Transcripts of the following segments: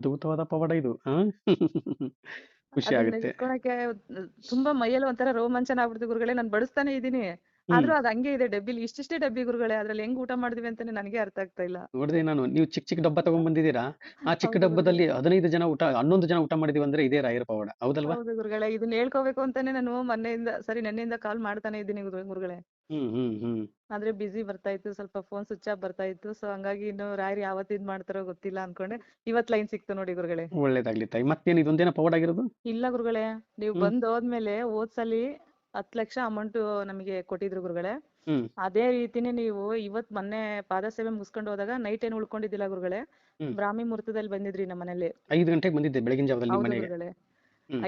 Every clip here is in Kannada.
ಅದ್ಭುತವಾದ ಪವಾಡ ಇದು? ಖುಷಿ ಅದನ್ನ ಆಗುತ್ತೆ. ಇಟ್ಕೊಳಕ್ಕೆ ತುಂಬಾ ಮೈಯಲ್ಲಿ ಒಂಥರ ರೋಮಾಂಚನ ಆಗ್ಬಿಡ್ತು ಗುರುಗಳೇ. ನಾನ್ ಬಡಿಸ್ತಾನೆ ಇದೀನಿ ಆದ್ರೂ ಅದ್ ಹಂಗೆ ಇದೆ ಡಬ್ಬಿಲಿ. ಇಷ್ಟಿಷ್ಟೇ ಡಬ್ಬಿ ಗುರುಗಳೇ ಅದ್ರಲ್ಲಿ ಹೆಂಗ್ ಊಟ ಮಾಡಿದ್ವಿ ಅಂತಾನೆ ನನಗೆ ಅರ್ಥ ಆಗ್ತಾ ಇಲ್ಲ. ನೋಡಿದೆ ನಾನು ನೀವು ಚಿಕ್ಕ ಚಿಕ್ಕ ಡಬ್ಬ ತಗೊಂಡ್ ಬಂದಿದ್ದೀರಾ? ಆ ಚಿಕ್ಕ ಡಬ್ಬದಲ್ಲಿ ಹದಿನೈದು ಜನ ಊಟ ಹನ್ನೊಂದು ಜನ ಊಟ ಮಾಡಿದೀವಿ ಅಂದ್ರೆ ಇದೇ ರಾಯರ ಪವಾಡ. ಹೌದಲ್ವಾ? ಹೌದು ಗುರುಗಳೇ. ಇದನ್ನ ಹೇಳ್ಕೋಬೇಕು ಅಂತಾನೆ ನಾನು ಮೊನ್ನೆಯಿಂದ ಸರಿ ನೆನ್ನೆಯಿಂದ ಕಾಲ್ ಮಾಡ್ತಾನೆ ಇದ್ದೀನಿ ಗುರು- ಗುರುಗಳೇ. ಹ್ಮ್ ಹ್ಮ್ ಹ್ಮ್. ಆದ್ರೆ ಬಿಸಿ ಬರ್ತಾ ಇತ್ತು ಸ್ವಲ್ಪ ಫೋನ್ ಸ್ವಿಚ್ ಆಫ್ ಬರ್ತಾ ಇತ್ತು. ಸೊ ಹಂಗಾಗಿ ಇನ್ನು ರಾಯರ್ ಯಾವತ್ ಇದ್ ಮಾಡ್ತಾರೋ ಗೊತ್ತಿಲ್ಲ ಅನ್ಕೊಂಡೆ. ಇವತ್ ಲೈನ್ ಸಿಕ್ತು ನೋಡಿ ಗುರುಗಳೇ. ಒಳ್ಳೇದಾಗ್ಲಿ ತಾಯಿ. ಮತ್ತೇನ್ ಇದೊಂದೇನ ಪವಾಡ ಆಗಿರೋದು? ಇಲ್ಲ ಗುರುಗಳೇ. ನೀವು ಹ್ಮ್. ಬಂದ್ ಹೋದ್ಮೇಲೆ ಹೋದ್ ಸಲಿ ಹತ್ ಲಕ್ಷ ಅಮೌಂಟ್ ನಮಗೆ ಕೊಟ್ಟಿದ್ರು ಗುರುಗಳೇ. ಅದೇ ರೀತಿನೇ ನೀವು ಇವತ್ ಮೊನ್ನೆ ಪಾದ ಸೇವೆ ಮುಗಿಸ್ಕೊಂಡು ಹೋದಾಗ ನೈಟ್ ಏನ್ ಉಳ್ಕೊಂಡಿದ್ದಿಲ್ಲ ಗುರುಗಳೇ? ಬ್ರಾಹ್ಮಿ ಮುಹೂರ್ತದಲ್ಲಿ ಬಂದಿದ್ರಿ ನಮ್ಮ ಮನೇಲಿ. ಐದು ಗಂಟೆಗೆ ಬಂದಿದ್ದೆ ಬೆಳಗಿನ ಜಾವದಲ್ಲಿ ಗುರುಗಳೇ.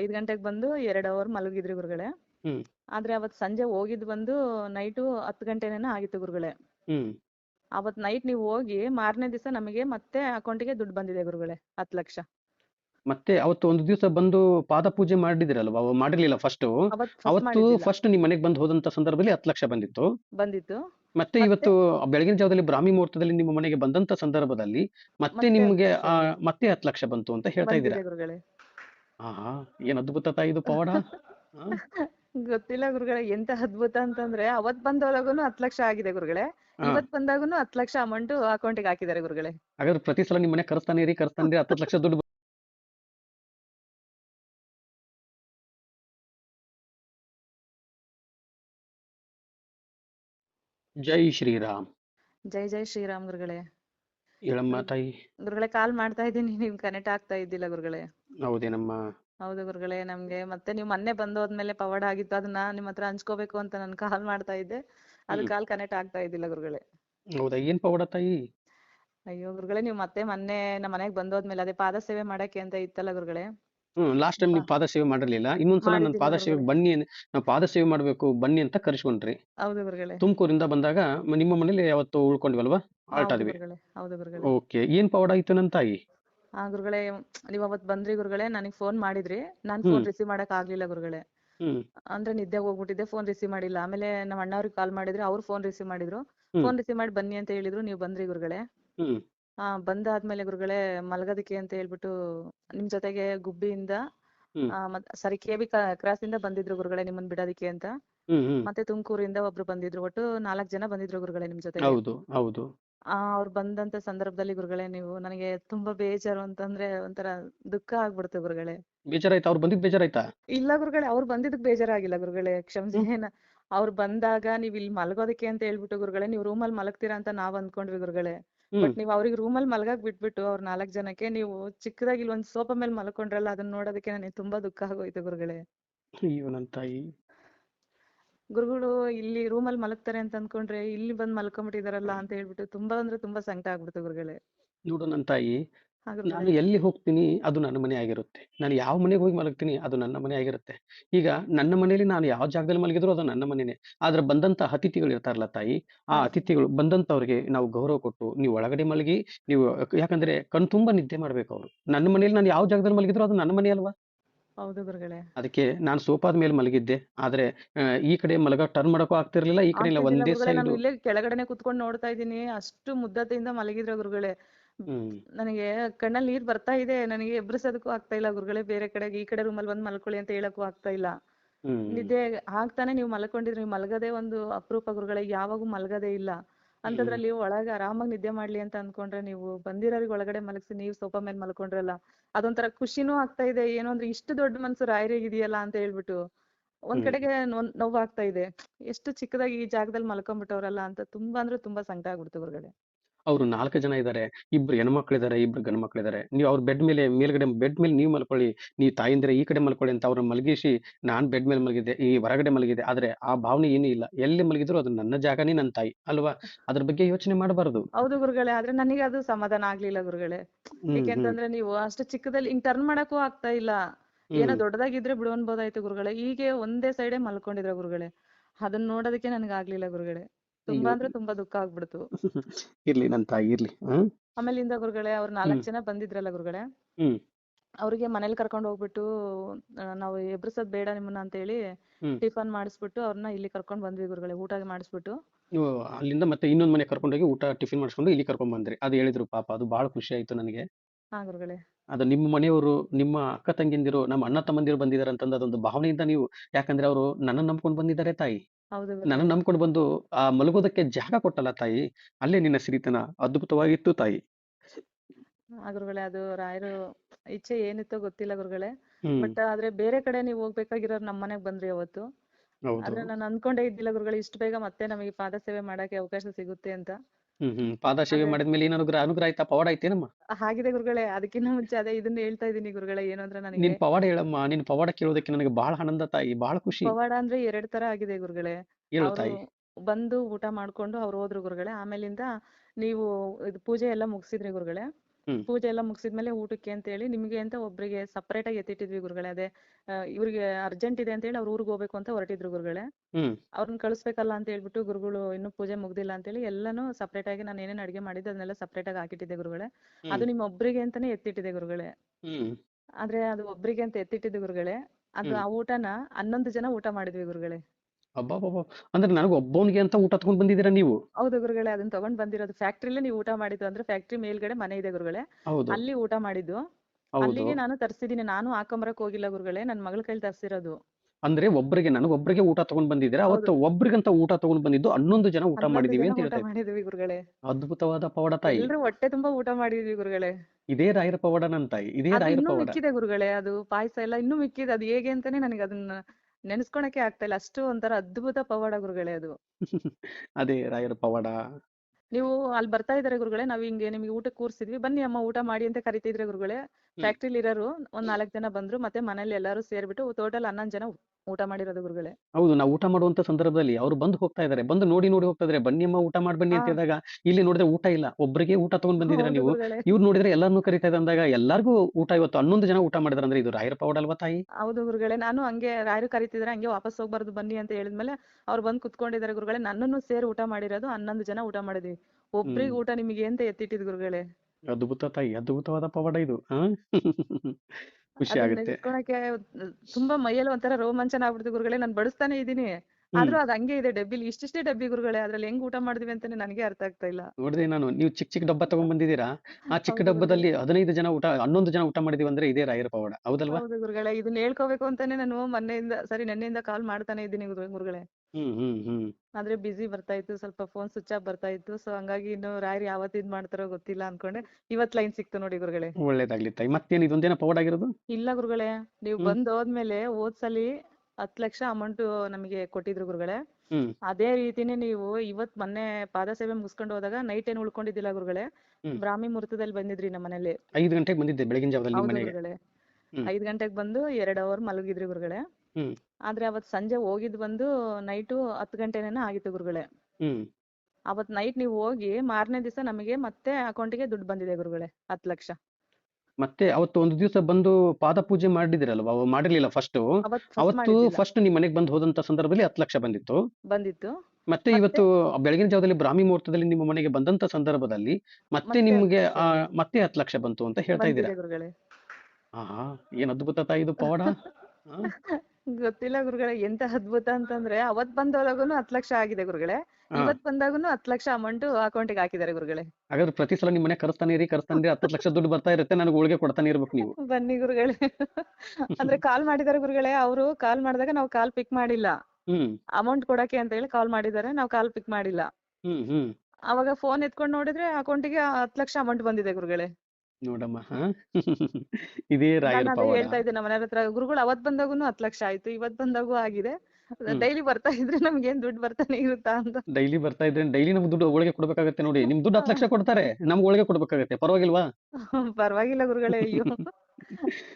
ಐದ್ ಗಂಟೆಗ್ ಬಂದು ಎರಡ್ ಅವರ್ ಮಲಗಿದ್ರಿ ಗುರುಗಳೇ. ಆದ್ರೆ ಅವತ್ ಸಂಜೆ ಹೋಗಿದ್ ಬಂದು ನೈಟು ಹತ್ತು ಗಂಟೆನೇನ ಆಗಿತ್ತು ಗುರುಗಳೇ. ಅವತ್ ನೈಟ್ ನೀವು ಹೋಗಿ ಮಾರನೇ ದಿವಸ ನಮಗೆ ಮತ್ತೆ ಅಕೌಂಟಿಗೆ ದುಡ್ಡು ಬಂದಿದೆ ಗುರುಗಳೇ ಹತ್ತು ಲಕ್ಷ. ಮತ್ತೆ ಅವತ್ತು ಒಂದು ದಿವಸ ಬಂದು ಪಾದ ಪೂಜೆ ಮಾಡಿದಿರಲ್ವಾ? ಅವ ಮಾಡಿರ್ಲಿಲ್ಲ ಫಸ್ಟ್ ಅವತ್ first ಅವತ್ತು ಮಾಡಿದ್ದಿಲ್ಲ. ಫಸ್ಟ್ ನಿಮ್ ಮನೆಗೆ ಬಂದು ಹೋದಂತ ಸಂದರ್ಭದಲ್ಲಿ ಹತ್ತು ಲಕ್ಷ ಬಂದಿತ್ತು. ಬಂದಿತ್ತು. ಮತ್ತೆ? ಇವತ್ತು ಬೆಳಗಿನ ಜಾವದಲ್ಲಿ ಬ್ರಾಹ್ಮಿ ಮುಹೂರ್ತದಲ್ಲಿ ನಿಮ್ಮ ಮನೆಗೆ ಬಂದಂತ ಸಂದರ್ಭದಲ್ಲಿ ಮತ್ತೆ ಮತ್ತೆ ನಿಮ್ಗೆ ಹತ್ತು ಆ, ಮತ್ತೆ ಹತ್ತು ಲಕ್ಷ ಬಂತು ಅಂತ ಹೇಳ್ತಾ ಇದ್ದೀರಾ? ಬಂದಿದೆ ಗುರುಗಳೇ. ಆಹಾ ಏನ್ ಅದ್ಭುತ ತಾಯಿ ಇದು ಪವಾಡ? ಆ? ಗೊತ್ತಿಲ್ಲ ಗುರುಗಳೇ ಎಂತ ಅದ್ಭುತ ಅಂತಂದ್ರೆ ಅವತ್ ಬಂದೋದಾಗೂನು ಹತ್ತು ಲಕ್ಷ ಆಗಿದೆ ಗುರುಗಳೇ. ಆ. ಇವತ್ ಬಂದಾಗೂನು ಹತ್ತು ಲಕ್ಷ ಅಮೌಂಟ್ ಅಕೌಂಟಿಗೆ ಹಾಕಿದ್ದಾರೆ ಗುರುಗಳೇ. ಹಾಗಾದ್ರೆ ಪ್ರತಿ ಸಲ ನಿಮ್ ಮನೆ ಕರೆಸ್ತಾನೆ ಇರಿ ಕರೆಸ್ತಾನೆ ಹತ್ತು ಲಕ್ಷ ದುಡ್ಡು ಜೈ ಶ್ರೀರಾಮ್. ಜೈ ಜೈ ಶ್ರೀರಾಮ್ ಗುರುಗಳೇ. ಹೇಳಮ್ಮ ತಾಯಿ. ಗುರುಗಳೇ ಕಾಲ್ ಮಾಡ್ತಾ ಇದ್ದೀನಿ ನೀವು ಕನೆಕ್ಟ್ ಆಗ್ತಾ ಇದ್ದಿಲ್ಲ ಗುರುಗಳೇ? ಹೌದೇನಮ್ಮ. ಹೌದು ಗುರುಗಳೇ ನಮ್ಗೆ ಮತ್ತೆ ನೀವು ಮೊನ್ನೆ ಬಂದೋದ್ಮೇಲೆ ಪವಾಡ ಆಗಿತ್ತು ಅದನ್ನ ನಿಮ್ ಹತ್ರ ಹಂಚ್ಕೋಬೇಕು ಅಂತ ನಾನು ಕಾಲ್ ಮಾಡ್ತಾ ಇದ್ದೆ. ಅದು ಕಾಲ್ ಕನೆಕ್ಟ್ ಆಗ್ತಾ ಇದ್ದಿಲ್ಲ ಗುರುಗಳೇ? ಹೌದಾ ಏನ್ ಪವಾಡ ತಾಯಿ? ಅಯ್ಯೋ ಗುರುಗಳೇ ನೀವು ಮತ್ತೆ ಮೊನ್ನೆ ನಮ್ಮ ಮನೆಗ್ ಬಂದೋದ್ಮೇಲೆ ಅದೇ ಪಾದ ಸೇವೆ ಮಾಡಕ್ಕೆ ಅಂತ ಇತ್ತಲ್ಲ ಗುರುಗಳೇ. ಹ್ಮ್ ಲಾಸ್ಟ್ ಟೈಮ್ ನೀವು ಪಾದ ಸೇವೆ ಮಾಡಿರ್ಲಿಲ್ಲ ಇನ್ನೊಂದ್ಸಲ ನನ್ನ ಮಾಡಿದ್ದಿಲ್ಲ ಪಾದ ಸೇವೆ. ಬನ್ನಿ ನಾವು ಪಾದ ಸೇವೆ ಮಾಡ್ಬೇಕು ಬನ್ನಿ ಅಂತ ಕರ್ಸ್ಕೊಂಡ್ರಿ. ಹೌದು ಗುರುಗಳೇ. ತುಮಕೂರಿಂದ ಬಂದಾಗ ಮ- ನಿಮ್ಮ ಮನೇಲಿ ಯಾವತ್ತು ಉಳ್ಕೊಂಡ್ವಲ್ವಾ? ಆಲ್ಟ್ ಹೌದು ಆದ್ವಿ ಗುರುಗಳೇ ಹೌದು ಗುರುಗಳೇ. ಓಕೆ ಏನ್ ಪವಾಡ ಆಯ್ತು ನನ್ನ ತಾಯಿ? ಆ ಗುರುಗಳೇ ನೀವ್ ಅವತ್ ಬಂದ್ರಿ ಗುರುಗಳೇ ನನಗ್ ಫೋನ್ ಮಾಡಿದ್ರಿ. ನಾನ್ ಫೋನ್ ರಿಸೀವ್ ಮಾಡಕ್ ಆಗ್ಲಿಲ್ಲ ಗುರುಗಳೇ. ಹ್ಮ್. ಅಂದ್ರೆ ನಿದ್ದೆ ಹೋಗ್ಬಿಟ್ಟಿದ್ದೆ ಫೋನ್ ರಿಸೀವ್ ಮಾಡಿಲ್ಲ. ಆಮೇಲೆ ನಮ್ಮ ಅಣ್ಣವ್ರಿಗೆ ಕಾಲ್ ಮಾಡಿದ್ರೆ ಅವ್ರು ಫೋನ್ ರಿಸೀವ್ ಮಾಡಿದ್ರು. ಹ್ಮ್. ಫೋನ್ ರಿಸೀವ್ ಮಾಡಿ ಬನ್ನಿ ಅಂತ ಹೇಳಿದ್ರು ನೀವ್ ಬಂದ್ರಿ ಗುರುಗಳೇ. ಹ್ಮ್. ಆ ಬಂದಾದ್ಮೇಲೆ ಗುರುಗಳೇ ಮಲಗೋದಕ್ಕೆ ಅಂತ ಹೇಳ್ಬಿಟ್ಟು ನಿಮ್ ಜೊತೆಗೆ ಗುಬ್ಬಿಯಿಂದ ಹ್ಮ್. ಆ ಮತ್ ಸಾರಿ ಕೆ ಬಿ ಕ್ರಾಸ್ ಇಂದ ಬಂದಿದ್ರು ಗುರುಗಳೇ ನಿಮ್ಮನ್ ಬಿಡೋದಿಕ್ಕೆ ಅಂತ. ಹ್ಮ್ ಹ್ಮ್. ಮತ್ತೆ ತುಮಕೂರಿಂದ ಒಬ್ರು ಬಂದಿದ್ರು ಒಟ್ಟು ನಾಲ್ಕ್ ಜನ ಬಂದಿದ್ರು ಗುರುಗಳೇ ನಿಮ್ ಜೊತೆಗೆ. ಹೌದು ಹೌದು. ಆ ಅವ್ರು ಬಂದಂತ ಸಂದರ್ಭದಲ್ಲಿ ಗುರುಗಳೇ ನೀವು ನನಗೆ ತುಂಬಾ ಬೇಜಾರು ಅಂತಂದ್ರೆ ಒಂಥರ ದುಃಖ ಆಗ್ಬಿಡ್ತು ಗುರುಗಳೇ. ಬೇಜಾರಾಯ್ತಾ? ಅವ್ರು ಬಂದಿದ್ ಬೇಜಾರಾಯ್ತಾ? ಇಲ್ಲ ಗುರುಗಳೇ ಅವ್ರು ಬಂದಿದ್ದಕ್ ಬೇಜಾರಾಗಿಲ್ಲ ಗುರುಗಳೇ ಕ್ಷಮಿಸಿ ಏನ- ಅವ್ರು ಬಂದಾಗ ನೀವ್ ಇಲ್ಲಿ ಮಲಗೋದಕ್ಕೆ ಅಂತ ಹೇಳ್ಬಿಟ್ಟು ಗುರುಗಳೇ ನೀವು ರೂಮಲ್ಲಿ ಮಲಗ್ತೀರಾ ಅಂತ ನಾವ್ ಅಂದ್ಕೊಂಡ್ವಿ ಗುರುಗಳೇ. ಬಟ್ ನೀವ್ ಅವ್ರಿಗೆ ರೂಮಲ್ಲಿ ಮಲ್ಗಕ್ ಬಿಟ್ಬಿಟ್ಟು ಅವ್ರ ನಾಲ್ಕ್ ಜನಕ್ಕೆ ನೀವು ಚಿಕ್ಕದಾಗಿ ಇಲ್ಲಿ ಒಂದ್ ಸೋಫಾ ಮೇಲೆ ಮಲ್ಕೊಂಡ್ರಲ್ಲ ಅದನ್ನ ನೋಡೋದಕ್ಕೆ ನನಗೆ ತುಂಬಾ ದುಃಖ ಆಗೋಯ್ತು ಗುರುಗಳೇ. ಅಯ್ಯೋ ನನ್ನ ತಾಯಿ. ಗುರುಗಳು ಇಲ್ಲಿ ರೂಮಲ್ಲಿ ಮಲಗ್ತಾರೆ ಅಂತ ಅನ್ಕೊಂಡ್ರೆ ಇಲ್ಲಿ ಬಂದ್ ಮಲ್ಕೊಂಡ್ಬಿಟ್ಟಿದಾರಲ್ಲ ಅಂತ ಹೇಳ್ಬಿಟ್ಟು ತುಂಬಾ ಅಂದ್ರೆ ತುಂಬಾ ಸಂಕಟ ಆಗ್ಬಿಡ್ತು ಗುರುಗಳೇ. ನೋಡು ನನ್ನ ತಾಯಿ ನಾನು ಎಲ್ಲಿ ಹೋಗ್ತೀನಿ ಅದು ನನ್ನ ಮನೆ ಆಗಿರುತ್ತೆ. ನಾನು ಯಾವ ಮನೆಗೆ ಹೋಗಿ ಮಲಗ್ತೀನಿ ಅದು ನನ್ನ ಮನೆ ಆಗಿರುತ್ತೆ. ಈಗ ನನ್ನ ಮನೆಯಲ್ಲಿ ನಾನು ಯಾವ ಜಾಗದಲ್ಲಿ ಮಲಗಿದ್ರು ಅದು ನನ್ನ ಮನೆನೇ. ಆದ್ರೆ ಬಂದಂತ ಅತಿಥಿಗಳು ಇರ್ತಾರಲ್ಲ ತಾಯಿ ಆ ಹೌದು. ಅತಿಥಿಗಳು ಬಂದಂತವ್ರಿಗೆ ನಾವು ಗೌರವ ಕೊಟ್ಟು ನೀವು ಒಳಗಡೆ ಮಲಗಿ ನೀವು ಯಾಕಂದ್ರೆ ಕಣ್ ತುಂಬಾ ನಿದ್ದೆ ಮಾಡ್ಬೇಕು ಅವರು. ನನ್ನ ಮನೆಯಲ್ಲಿ ನಾನು ಯಾವ ಜಾಗದಲ್ಲಿ ಮಲಗಿದ್ರು ಅದು ನನ್ನ ಮನೆ ಅಲ್ವಾ? ಹೌದು ಗುರುಗಳೇ. ಅದಕ್ಕೆ ನಾನು ಸೋಫಾದ ಮೇಲೆ ಮಲಗಿದ್ದೆ. ಆದ್ರೆ ಈ ಕಡೆ ಮಲಗ ಟರ್ನ್ ಮಾಡಕ್ಕೂ ಆಗ್ತಿರ್ಲಿಲ್ಲ ಈ ಕಡೆ ಇಲ್ಲ ಒಂದೇ ಗುರುಗಳೇ ನಾನು ಸೈಡ್ ಇಲ್ಲೇ ಕೆಳಗಡೆನೆ ಕುತ್ಕೊಂಡ್ ನೋಡ್ತಾ ಇದ್ದೀನಿ. ಅಷ್ಟು ಮುದ್ದತೆಯಿಂದ ಮಲಗಿದ್ರೆ ಗುರುಗಳೇ. ನನಗೆ ಕಣ್ಣಲ್ಲಿ ನೀರ್ ಬರ್ತಾ ಇದೆ ನನಗೆ ಎಬ್ರಿಸೋದಕ್ಕೂ ಆಗ್ತಾ ಇಲ್ಲ ಗುರುಗಳೇ ಬೇರೆ ಕಡೆಗೆ ಈ ಕಡೆ ರೂಮಲ್ಲಿ ಬಂದು ಮಲ್ಕೊಳ್ಳಿ ಅಂತ ಹೇಳಕ್ಕೂ ಆಗ್ತಾ ಇಲ್ಲ. ನಿದ್ದೆ ಆಗ್ತಾನೆ ನೀವು ಮಲ್ಕೊಂಡಿದ್ರಿ ನೀವು ಮಲಗದೆ ಒಂದು ಅಪರೂಪ ಗುರುಗಳೇ ಯಾವಾಗೂ ಮಲಗದೇ ಇಲ್ಲ. ಅಂತದ್ರಲ್ಲಿ ಒಳಗೆ ಆರಾಮಾಗಿ ನಿದ್ದೆ ಮಾಡ್ಲಿ ಅಂತ ಅನ್ಕೊಂಡ್ರೆ ನೀವು ಬಂದಿರೋರಿಗೆ ಒಳಗಡೆ ಮಲಗಿಸಿ ನೀವು ಸೋಫಾ ಮೇಲೆ ಮಲ್ಕೊಂಡ್ರಲ್ಲ ಅದೊಂಥರ ಖುಷಿನೂ ಆಗ್ತಾ ಇದೆ. ಏನೋ ಅಂದ್ರೆ ಇಷ್ಟು ದೊಡ್ಡ ಮನ್ಸು ರಾಯರಿಗೆ ಇದೆಯಲ್ಲ ಅಂತ ಹೇಳ್ಬಿಟ್ಟು ಒಂದ್. ಕಡೆಗೆ ನೋವಾಗ್ತಾ ಆಗ್ತಾ ಇದೆ. ಎಷ್ಟು ಚಿಕ್ಕದಾಗಿ ಈ ಜಾಗದಲ್ಲಿ ಮಲ್ಕೊಂಡ್ಬಿಟ್ಟವ್ರಲ್ಲ ಅಂತ ತುಂಬಾ ಅಂದ್ರೆ ತುಂಬಾ ಸಂಕಟ ಆಗ್ಬಿಡ್ತು ಗುರುಗಳೇ. ಅವ್ರು ನಾಲ್ಕು ಜನ ಇದ್ದಾರೆ ಇಬ್ರು ಹೆಣ್ಮಕ್ಳಿದ್ದಾರೆ ಇಬ್ರು ಗಂಡು ಮಕ್ಳಿದ್ದಾರೆ ನೀವು ಅವ್ರ ಬೆಡ್ ಮೇಲೆ ಮೇಲ್ಗಡೆ ಬೆಡ್ ಮೇಲೆ ನೀವು ಮಲ್ಕೊಳ್ಳಿ. ನೀವು ತಾಯಿಂದ್ರೆ ಈ ಕಡೆ ಮಲ್ಕೊಳ್ಳಿ ಅಂತ ಅವ್ರನ್ನ ಮಲಗಿಸಿ ನಾನು ಬೆಡ್ ಮೇಲೆ ಮಲಗಿದ್ದೆ ಈ ಹೊರಗಡೆ ಮಲಗಿದೆ ಆದ್ರೆ ಆ ಭಾವನೆ ಏನೂ ಇಲ್ಲ. ಎಲ್ಲಿ ಮಲಗಿದ್ರು ಅದು ನನ್ನ ಜಾಗನೇ ನನ್ನ ತಾಯಿ ಅಲ್ವಾ? ಅದ್ರ ಬಗ್ಗೆ ಯೋಚನೆ ಮಾಡಬಾರದು. ಹೌದು ಗುರುಗಳೇ ಆದ್ರೆ ನನಗೆ ಅದು ಸಮಾಧಾನ ಆಗ್ಲಿಲ್ಲ ಗುರುಗಳೇ. ಯಾಕೆಂತಂದ್ರೆ ನೀವು ಅಷ್ಟು ಚಿಕ್ಕದಲ್ಲಿ ಹಿಂಗ್ ಟರ್ನ್ ಮಾಡಕ್ಕೂ ಆಗ್ತಾ ಇಲ್ಲ. ಏನೋ ದೊಡ್ಡದಾಗಿದ್ರೆ ಬಿಡು ಅನ್ಬೋದಾಯ್ತು ಗುರುಗಳೇ. ಹೀಗೆ ಒಂದೇ ಸೈಡೇ ಮಲ್ಕೊಂಡಿದ್ರ ಗುರುಗಳೇ. ಅದನ್ನ ನೋಡೋದಕ್ಕೆ ನನಗೆ ಆಗ್ಲಿಲ್ಲ ಗುರುಗಳೇ. ತುಂಬಾ ಅಂದ್ರೆ ತುಂಬಾ ದುಃಖ ಆಗ್ಬಿಡ್ತು. ಇರ್ಲಿ ನನ್ನ ತಾಯಿ ಇರ್ಲಿ. ಹ್ಮ್? ಆಮೇಲಿಂದ ಗುರುಗಳೇ ಅವ್ರ ನಾಲ್ಕ್ ಜನ ಬಂದಿದ್ರಲ್ಲ ಗುರುಗಳೇ ಹ್ಮ್. ಅವ್ರಿಗೆ ಮನೇಲಿ ಕರ್ಕೊಂಡ್ ಹೋಗ್ಬಿಟ್ಟು ಆ, ನಾವು ಎಬ್ರಿಸೋದ್ ಬೇಡ ನಿಮ್ಮನ್ನ ಅಂತ ಹೇಳಿ ಹ್ಮ್. ಟಿಫನ್ ಮಾಡಿಸ್ಬಿಟ್ಟು ಅವ್ರನ್ನ ಇಲ್ಲಿ ಕರ್ಕೊಂಡ್ ಬಂದ್ವಿ ಗುರುಗಳೇ ಊಟ ಮಾಡಿಸ್ಬಿಟ್ಟು. ನೀವು ಅಲ್ಲಿಂದ ಮತ್ತೆ ಇನ್ನೊಂದ್ ಮನೆ ಕರ್ಕೊಂಡೋಗಿ ಊಟ ಟಿಫಿನ್ ಮಾಡಿಸ್ಕೊಂಡು ಇಲ್ಲಿ ಕರ್ಕೊಂಡ್ ಬಂದ್ರಿ. ಅದು ಹೇಳಿದ್ರು ಪಾಪ ಅದು ಬಹಳ ಖುಷಿ ಆಯ್ತು ನನಗೆ. ಹಾ ಗುರುಗಳೇ. ಅದು ನಿಮ್ಮ ಮನೆಯವರು ನಿಮ್ಮ ಅಕ್ಕ ತಂಗಿಂದಿರು ನಮ್ಮ ಅಣ್ಣ ತಮ್ಮಂದಿರು ಬಂದಿದ್ದಾರೆ ಅಂತಂದ ಅದೊಂದು ಭಾವನೆಯಿಂದ ನೀವು ಯಾಕಂದ್ರೆ ಅವರು ನನ್ನ ನಂಬ್ಕೊಂಡು ಬಂದಿದ್ದಾರೆ ತಾಯಿ. ಗುರುಗಳೇ ನಂಬ್ಕೊಂಡು ಬಂದು ಆ ಮಲಗೋದಕ್ಕೆ ಜಾಗ ಕೊಟ್ಟಲ್ಲ ತಾಯಿ. ಅಲ್ಲೇ ನಿನ್ನ ಸಿರಿತನ ಅದ್ಭುತವಾಗಿತ್ತು ತಾಯಿ. ಗುರುಗಳೇ ಅದು ರಾಯರು ಇಚ್ಛೆ ಏನಿತ್ತೋ ಗೊತ್ತಿಲ್ಲ ಗುರುಗಳೇ. ಬಟ್ ಆದ್ರೆ ಬೇರೆ ಕಡೆ ನೀವು ಹೋಗ್ಬೇಕಾಗಿರೋರು ನಮ್ಮ ಮನೆಗ್ ಬಂದ್ರಿ ಅವತ್ತು. ಆದ್ರೆ ನಾನು ಅನ್ಕೊಂಡೇ ಇದ್ದಿಲ್ಲ ಗುರುಗಳೇ ಇಷ್ಟು ಬೇಗ ಮತ್ತೆ ನಮಗೆ ಪಾದ ಸೇವೆ ಮಾಡಕ್ಕೆ ಅವಕಾಶ ಸಿಗುತ್ತೆ ಅಂತ. ಹ್ಮ್ ಹ್ಮ್. ಪಾದ ಸೇವೆ ಮಾಡಿದ್ಮೇಲೆ ಏನ್ ಅನುಗ್ರಹ ಅನುಗ್ರಹ ಆಯ್ತಾ? ಪವಾಡ ಆಯ್ತೇನಮ್ಮ ಹಾಗಿದೆ ಗುರುಗಳೇ ಅದಕ್ಕಿಂತ ಮುಂಚೆ ಅದೇ ಇದನ್ನ ಹೇಳ್ತಾ ಇದೀನಿ ಗುರುಗಳೇ ಏನು ಅಂದ್ರೆ ನಿನ್ ಪವಾಡ ಹೇಳಮ್ಮ ನಿನ್ ಪವಾಡ ಕೇಳೋದಕ್ಕೆ ನನಗೆ ಬಹಳ ಆನಂದ ತಾಯಿ ಬಹಳ ಖುಷಿ. ಪವಾಡ ಅಂದ್ರೆ ಎರಡ್ ತರ ಆಗಿದೆ ಗುರುಗಳೇ. ಹೇಳು ಅವರು ತಾಯಿ. ಬಂದು ಊಟ ಮಾಡ್ಕೊಂಡು ಅವ್ರು ಹೋದ್ರು ಗುರುಗಳೇ ಆಮೇಲಿಂದ ನೀವು ಇದು ಪೂಜೆ ಎಲ್ಲ ಮುಗಿಸಿದ್ರಿ ಗುರುಗಳೇ. ಪೂಜೆ ಎಲ್ಲ ಮುಗಿಸಿದ್ಮೇಲೆ ಊಟಕ್ಕೆ ಅಂತ ಹೇಳಿ ನಿಮ್ಗೆ ಅಂತ ಒಬ್ರಿಗೆ ಸಪರೇಟ್ ಆಗಿ ಎತ್ತಿಟ್ಟಿದ್ವಿ ಗುರುಗಳೇ. ಅದೇ ಇವ್ರಿಗೆ ಅರ್ಜೆಂಟ್ ಇದೆ ಅಂತ ಹೇಳಿ ಅವ್ರ ಊರಿಗೆ ಹೋಗ್ಬೇಕು ಅಂತ ಹೊರಟಿದ್ರು ಗುರುಗಳೇ. ಹ್ಮ್. ಅವ್ರನ್ನ ಕಳಿಸ್ಬೇಕಲ್ಲ ಅಂತ ಹೇಳ್ಬಿಟ್ಟು ಗುರುಗಳು ಇನ್ನೂ ಪೂಜೆ ಮುಗ್ದಿಲ್ಲ ಅಂತ ಹೇಳಿ ಎಲ್ಲಾನು ಸಪರೇಟ್ ಆಗಿ ನಾನು ಏನೇನ್ ಅಡಿಗೆ ಮಾಡಿದ್ದೆ ಅದನ್ನೆಲ್ಲ ಸಪರೇಟ್ ಆಗಿ ಹಾಕಿಟ್ಟಿದ್ದೆ ಗುರುಗಳೇ. ಅದು ನಿಮ್ ನಿಮ್ಮ ಒಬ್ರಿಗೆ ಅಂತಾನೆ ಎತ್ತಿಟ್ಟಿದೆ ಗುರುಗಳೇ. ಆದ್ರೆ ಅದು ಒಬ್ರಿಗೆ ಅಂತ ಎತ್ತಿಟ್ಟಿದ್ದೆ ಗುರುಗಳೇ. ಅದು ಆ ಊಟನ ಹನ್ನೊಂದು ಜನ ಊಟ ಮಾಡಿದ್ವಿ ಗುರುಗಳೇ. ಅಬ್ಬಬ್ಬಬ್ಬ. ಅಂದ್ರೆ ನನಗೆ ಒಬ್ಬವನಿಗೆ ಅಂತ ಊಟ ತಗೊಂಡ್ ಬಂದಿದ್ದೀರಾ ನೀವು? ಹೌದು ಗುರುಗಳೇ ಅದನ್ನ ತಗೊಂಡ್ ಬಂದಿರೋದು ಫ್ಯಾಕ್ಟ್ರಿಲೇ ನೀವು ಊಟ ಮಾಡಿದ್ದು. ಅಂದ್ರೆ ಫ್ಯಾಕ್ಟರಿ ಮೇಲ್ಗಡೆ ಮನೆ ಇದೆ ಗುರುಗಳೇ. ಹೌದು. ಅಲ್ಲಿ ಊಟ ಮಾಡಿದ್ದು. ಹೌದು. ಅಲ್ಲಿಗೆ ನಾನು ತರ್ಸಿದೀನಿ ನಾನು ಹಾಕೊಂಬರಕ್ ಹೋಗಿಲ್ಲ ಗುರುಗಳೇ ನನ್ನ ಮಗಳ ಕೈಲಿ ತರ್ಸಿರೋದು. ಅಂದ್ರೆ ಒಬ್ಬರಿಗೆ ನನಗೆ ಒಬ್ಬರಿಗೆ ಊಟ ತಗೊಂಡ್ ಬಂದಿದ್ದೀರಾ? ಹೌದು. ಅವತ್ತು ಒಬ್ರಿಗಂತ ಊಟ ತಗೊಂಡ್ ಬಂದಿದ್ದು ಹನ್ನೊಂದು ಜನ ಊಟ ಹನ್ನೊಂದು ಮಾಡಿದೀವಿ ಜನ ಅಂತ ಊಟ ಹೇಳ್ತಾ ಇದ್ದೀವಿ ಮಾಡಿದ್ವಿ ಗುರುಗಳೇ. ಅದ್ಭುತವಾದ ಪವಾಡ ತಾಯಿ. ಎಲ್ರು ಹೊಟ್ಟೆ ತುಂಬಾ ಊಟ ಮಾಡಿದ್ವಿ ಗುರುಗಳೇ. ಇದೇ ರಾಯರ ಪವಾಡ ನನ್ನ ತಾಯಿ ಇದೇ ಅದು ರಾಯರ ಇನ್ನೂ ಪವಾಡ. ಮಿಕ್ಕಿದೆ ಗುರುಗಳೇ ಅದು ಪಾಯಸ ಎಲ್ಲ ಇನ್ನೂ ಮಿಕ್ಕಿದೆ. ಅದು ಹೇಗೆ ಅಂತಾನೆ ನನಗೆ ಅದನ್ನ ನೆನೆಸ್ಕೊಳಕ್ಕೆ ಆಗ್ತಾ ಇಲ್ಲ. ಅಷ್ಟು ಒಂಥರ ಅದ್ಭುತ ಪವಾಡ ಗುರುಗಳೇ ಅದು. ಅದೇ ರಾಯರ ಪವಾಡ. ನೀವು ಅಲ್ಲಿ ಬರ್ತಾ ಇದಾರೆ ಗುರುಗಳೇ ನಾವ್ ಹಿಂಗೆ ನಿಮ್ಗೆ ಊಟ ಕೂರ್ಸಿದ್ವಿ. ಬನ್ನಿ ಅಮ್ಮ ಊಟ ಮಾಡಿ ಅಂತ ಕರಿತಿದ್ರೆ ಗುರುಗಳೇ. ಫ್ಯಾಕ್ಟ್ರಿಲಿ ಇರೋರು ಒಂದ್ ನಾಲ್ಕ್ ಜನ ಬಂದ್ರು ಮತ್ತೆ ಮನೇಲಿ ಎಲ್ಲಾರು ಸೇರ್ಬಿಟ್ಟು ಟೋಟಲ್ ಹನ್ನೊಂದ್ ಜನ ಊಟ ಮಾಡಿರೋದು ಗುರುಗಳೇ? ಹೌದು ನಾವು ಊಟ ಮಾಡುವಂತ ಸಂದರ್ಭದಲ್ಲಿ ಅವ್ರು ಬಂದು ಹೋಗ್ತಾ ಇದಾರೆ. ಬಂದು ನೋಡಿ ನೋಡಿ ಹೋಗ್ತಾ ಇದಾರೆ. ಬನ್ನಿ ಅಮ್ಮ ಊಟ ಮಾಡಿ ಬನ್ನಿ ಹಾ. ಅಂತ ಹೇಳಿದಾಗ ಇಲ್ಲಿ ನೋಡಿದ್ರೆ ಊಟ ಇಲ್ಲ. ಒಬ್ಬರಿಗೆ ಊಟ ತಗೊಂಡ್ ಬಂದಿದ್ದೀರಾ ಹೌದು ನೀವು? ಗುರುಗಳೇ. ಇವ್ರು ನೋಡಿದ್ರೆ ಎಲ್ಲಾರನ್ನೂ ಕರಿತಾ ಇದೆ ಅಂದಾಗ ಎಲ್ಲಾರ್ಗೂ ಊಟ ಇವತ್ತು ಹನ್ನೊಂದು ಜನ ಊಟ ಮಾಡಿದ್ರ ಅಂದ್ರೆ ಇದು ರಾಯರ ಪವಾಡ ಅಲ್ವಾ ತಾಯಿ? ಹೌದು ಗುರುಗಳೇ. ನಾನು ಹಂಗೆ ರಾಯರು ಕರಿತಿದ್ರೆ ಹಂಗೆ ವಾಪಸ್ ಹೋಗ್ಬಾರ್ದು ಬನ್ನಿ ಅಂತ ಹೇಳಿದ್ಮೇಲೆ ಅವ್ರು ಬಂದ್ ಕುತ್ಕೊಂಡಿದ್ದಾರೆ ಗುರುಗಳೇ. ನನ್ನನ್ನು ಸೇರಿ ಊಟ ಮಾಡಿರೋದು ಹನ್ನೊಂದು ಜನ ಊಟ ಮಾಡಿದ್ವಿ. ಒಬ್ರಿಗೆ ಊಟ ನಿಮಗೆ ಅಂತ ಎತ್ತಿಟ್ಟಿದ್ ಗುರುಗಳೇ? ಅದ್ಭುತ ತಾಯಿ ಅದ್ಭುತವಾದ ಪವಾಡ ಇದು ಹಾ? ಖುಷಿ ಆಗುತ್ತೆ. ತುಂಬಾ ಮೈಯಲ್ಲಿ ಒಂಥರ ರೋಮಾಂಚನ ಆಗ್ಬಿಡ್ತು ಗುರುಗಳೇ. ನಾನು ಬಡಿಸ್ತಾನೆ ಇದೀನಿ. ಆದ್ರೂ ಅದ್ ಹಂಗೆ ಇದೆ ಡಬ್ಬಿಲಿ. ಇಷ್ಟಿಷ್ಟೇ ಡಬ್ಬಿ ಗುರುಗಳೇ. ಅದ್ರಲ್ಲಿ ಹೆಂಗ್ ಊಟ ಮಾಡಿದ್ವಿ ಅಂತಾನೆ ನನಗೆ ಅರ್ಥ ಆಗ್ತಾ ಇಲ್ಲ. ನೋಡಿದೆ ನಾನು ನೀವು ಚಿಕ್ಕ ಚಿಕ್ಕ ಡಬ್ಬ ತಗೊಂಡ್ ಬಂದಿದ್ದೀರಾ ಆ ಚಿಕ್ಕ ಡಬ್ಬದಲ್ಲಿ ಹದಿನೈದು ಜನ ಊಟ ಹನ್ನೊಂದು ಜನ ಊಟ ಮಾಡಿದ್ವಿ ಅಂದ್ರೆ ಇದೇ ರಾಯರ ಪವಾಡ. ಹೌದಲ್ವಾ? ಗುರುಗಳೇ. ಇದನ್ನ ಹೇಳ್ಕೋಬೇಕು ಅಂತಾನೆ ನಾನು ಮೊನ್ನೆಯಿಂದ ಸರಿ ನೆನ್ನೆಯಿಂದ ಕಾಲ್ ಮಾಡ್ತಾನೆ ಇದ್ದೀನಿ ಗುರುಗಳೇ. ಹ್ಮ್ ಹ್ಮ್ ಹ್ಮ್. ಆದ್ರೆ ಬಿಸಿ ಬರ್ತಾ ಇತ್ತು ಸ್ವಲ್ಪ ಫೋನ್ ಸ್ವಿಚ್ ಆಫ್ ಬರ್ತಾ ಇತ್ತು ಸೊ ಹಂಗಾಗಿ ಇನ್ನು ರಾಯರ್ ಯಾವತ್ ಇದ್ ಮಾಡ್ತಾರೋ ಗೊತ್ತಿಲ್ಲ ಅನ್ಕೊಂಡೆ. ಇವತ್ ಲೈನ್ ಸಿಕ್ತು ನೋಡಿ ಗುರುಗಳೇ. ಒಳ್ಳೇದಾಗ್ಲಿ. ತಾಯಿ ಮತ್ತೇನು ಇದೊಂದೇನ ಪವಾಡ ಆಗಿರೋದು? ಇಲ್ಲ ಗುರುಗಳೇ. ನೀವು ಹ್ಮ್. ಬಂದ್ ಹೋದ್ಮೇಲೆ ಹೋದ್ ಸಲಿ ಹತ್ ಲಕ್ಷ ಅಮೌಂಟ್ ನಮಗೆ ಕೊಟ್ಟಿದ್ರು ಗುರುಗಳೇ. ಹ್ಮ್. ಅದೇ ರೀತಿನೇ ನೀವು ಇವತ್ ಮೊನ್ನೆ ಪಾದ ಸೇವೆ ಮುಗಿಸ್ಕೊಂಡು ಹೋದಾಗ ನೈಟ್ ಏನ್ ಉಳ್ಕೊಂಡಿದ್ದಿಲ್ಲ ಗುರುಗಳೇ? ಹ್ಮ್. ಬ್ರಾಹ್ಮಿ ಮುಹೂರ್ತದಲ್ಲಿ ಬಂದಿದ್ರಿ ನಮ್ಮ ಮನೇಲಿ. ಐದು ಗಂಟೆಗೆ ಬಂದಿದ್ದೆ ಬೆಳಗಿನ ಜಾವದಲ್ಲಿ ನಿಮ್ಮ ಹೌದು ಮನೆಗೆ ಗುರುಗಳೇ. ಹ್ಮ್. ಐದ್ ಗಂಟೆಗ್ ಬಂದು ಎರಡ್ ಅವರ್ ಮಲಗಿದ್ರಿ ಗುರುಗಳೇ. ಆದ್ರೆ ಅವತ್ ಸಂಜೆ ಹೋಗಿದ್ ಬಂದು ನೈಟು ಹತ್ತು ಗಂಟೆನೇನ ಆಗಿತ್ತು ಗುರುಗಳೇ. ಹ್ಮ್. ಅವತ್ ನೈಟ್ ನೀವು ಹೋಗಿ ಮಾರನೇ ದಿವಸ ನಮಗೆ ಮತ್ತೆ ಅಕೌಂಟಿಗೆ ದುಡ್ಡು ಬಂದಿದೆ ಗುರುಗಳೇ ಹತ್ತು ಲಕ್ಷ. ಮತ್ತೆ ಅವತ್ತು ಒಂದು ದಿವಸ ಬಂದು ಪಾದ ಪೂಜೆ ಮಾಡಿದಿರಲ್ವಾ? ಮಾಡಿರ್ಲಿಲ್ಲ ಫಸ್ಟ್ ಅವತ್ತು ಫಸ್ಟ್ ನಿಮ್ ಮನೆಗೆ ಬಂದು ಹೋದಂತ ಸಂದರ್ಭದಲ್ಲಿ ಹತ್ತು ಲಕ್ಷ ಬಂದಿತ್ತು. ಬಂದಿತ್ತು. ಮತ್ತೆ ಇವತ್ತು ಬೆಳಗಿನ ಜಾವದಲ್ಲಿ ಬ್ರಾಹ್ಮಿ ಮುಹೂರ್ತದಲ್ಲಿ ನಿಮ್ಮ ಮನೆಗೆ ಬಂದಂತ ಸಂದರ್ಭದಲ್ಲಿ ಮತ್ತೆ ನಿಮ್ಗೆ ಮತ್ತೆ ಹತ್ತು ಲಕ್ಷ ಬಂತು ಅಂತ ಹೇಳ್ತಾ ಇದ್ದೀರಾ? ಏನ್ ಅದ್ಭುತ ತಾಯಿ ಇದು ಪವಾಡ? ಗೊತ್ತಿಲ್ಲ ಗುರುಗಳೇ ಎಂತ ಅದ್ಭುತ ಅಂತಂದ್ರೆ ಅವತ್ ಬಂದೊಳಗುನು ಹತ್ತು ಲಕ್ಷ ಆಗಿದೆ ಗುರುಗಳೇ. ಇವತ್ ಬಂದಾಗೂನು ಹತ್ತು ಲಕ್ಷ ಅಮೌಂಟ್ ಅಕೌಂಟಿಗೆ ಹಾಕಿದ್ದಾರೆ ಗುರುಗಳೇ. ಹಾಗಾದ್ರೆ ಪ್ರತಿ ಸಲ ನಿಮ್ಮ ಮನೆ ಕರೆಸ್ತಾನೆ ಇರಿ ಕರೆಸ್ತಾನೆ ಇರಿ ಹತ್ತು ಲಕ್ಷ ದುಡ್ಡು ಬರ್ತಾ ಇರುತ್ತೆ ನನಗೆ ಉಳಿಗೆ ಕೊಡ್ತಾನೆ ಇರ್ಬೇಕು ನೀವು. ಬನ್ನಿ ಗುರುಗಳೇ. ಅಂದ್ರೆ ಕಾಲ್ ಮಾಡಿದಾರೆ ಗುರುಗಳೇ ಅವರು ಕಾಲ್ ಮಾಡಿದಾಗ ನಾವು ಕಾಲ್ ಪಿಕ್ ಮಾಡಿಲ್ಲ. ಅಮೌಂಟ್ ಕೊಡಕ್ಕೆ ಅಂತ ಹೇಳಿ ಕಾಲ್ ಮಾಡಿದ್ದಾರೆ ನಾವು ಕಾಲ್ ಪಿಕ್ ಮಾಡಿಲ್ಲ. ಅವಾಗ ಫೋನ್ ಎತ್ಕೊಂಡ್ ನೋಡಿದ್ರೆ ಅಕೌಂಟಿಗೆ ಹತ್ತು ಲಕ್ಷ ಅಮೌಂಟ್ ಬಂದಿದೆ ಗುರುಗಳೇ. ನೋಡಮ್ಮ ಹಾ? ಇದೇ ನಾನು ರಾಯರ ಅದೇ ಪವಾಡ ಹೇಳ್ತಾ ಇದ್ದೆ ನಮ್ಮ ಮನೆಯವ್ರ ಹತ್ರ ಗುರುಗಳು ಅವತ್ ಬಂದಾಗುನು ಹತ್ತು ಲಕ್ಷ ಆಯ್ತು ಇವತ್ ಬಂದಾಗೂ ಆಗಿದೆ. ಡೈಲಿ ಬರ್ತಾ ಇದ್ರೆ ನಮ್ಗೆ ಏನ್ ದುಡ್ಡು ಬರ್ತಾನೆ ಇರುತ್ತಾ ಅಂತ. ಡೈಲಿ ಬರ್ತಾ ಇದ್ರೆ ಡೈಲಿ ನಮ್ಗೆ ದುಡ್ಡು ಒಳಗೆ ಕೊಡ್ಬೇಕಾಗತ್ತೆ ನೋಡಿ. ನಿಮ್ ದುಡ್ಡು ಹತ್ತು ಲಕ್ಷ ಕೊಡ್ತಾರೆ ನಮ್ಗೆ ಒಳಗೆ ಕೊಡ್ಬೇಕಾಗತ್ತೆ. ಪರವಾಗಿಲ್ವಾ? ಪರವಾಗಿಲ್ಲ ಗುರುಗಳೇ ಅಯ್ಯೋ.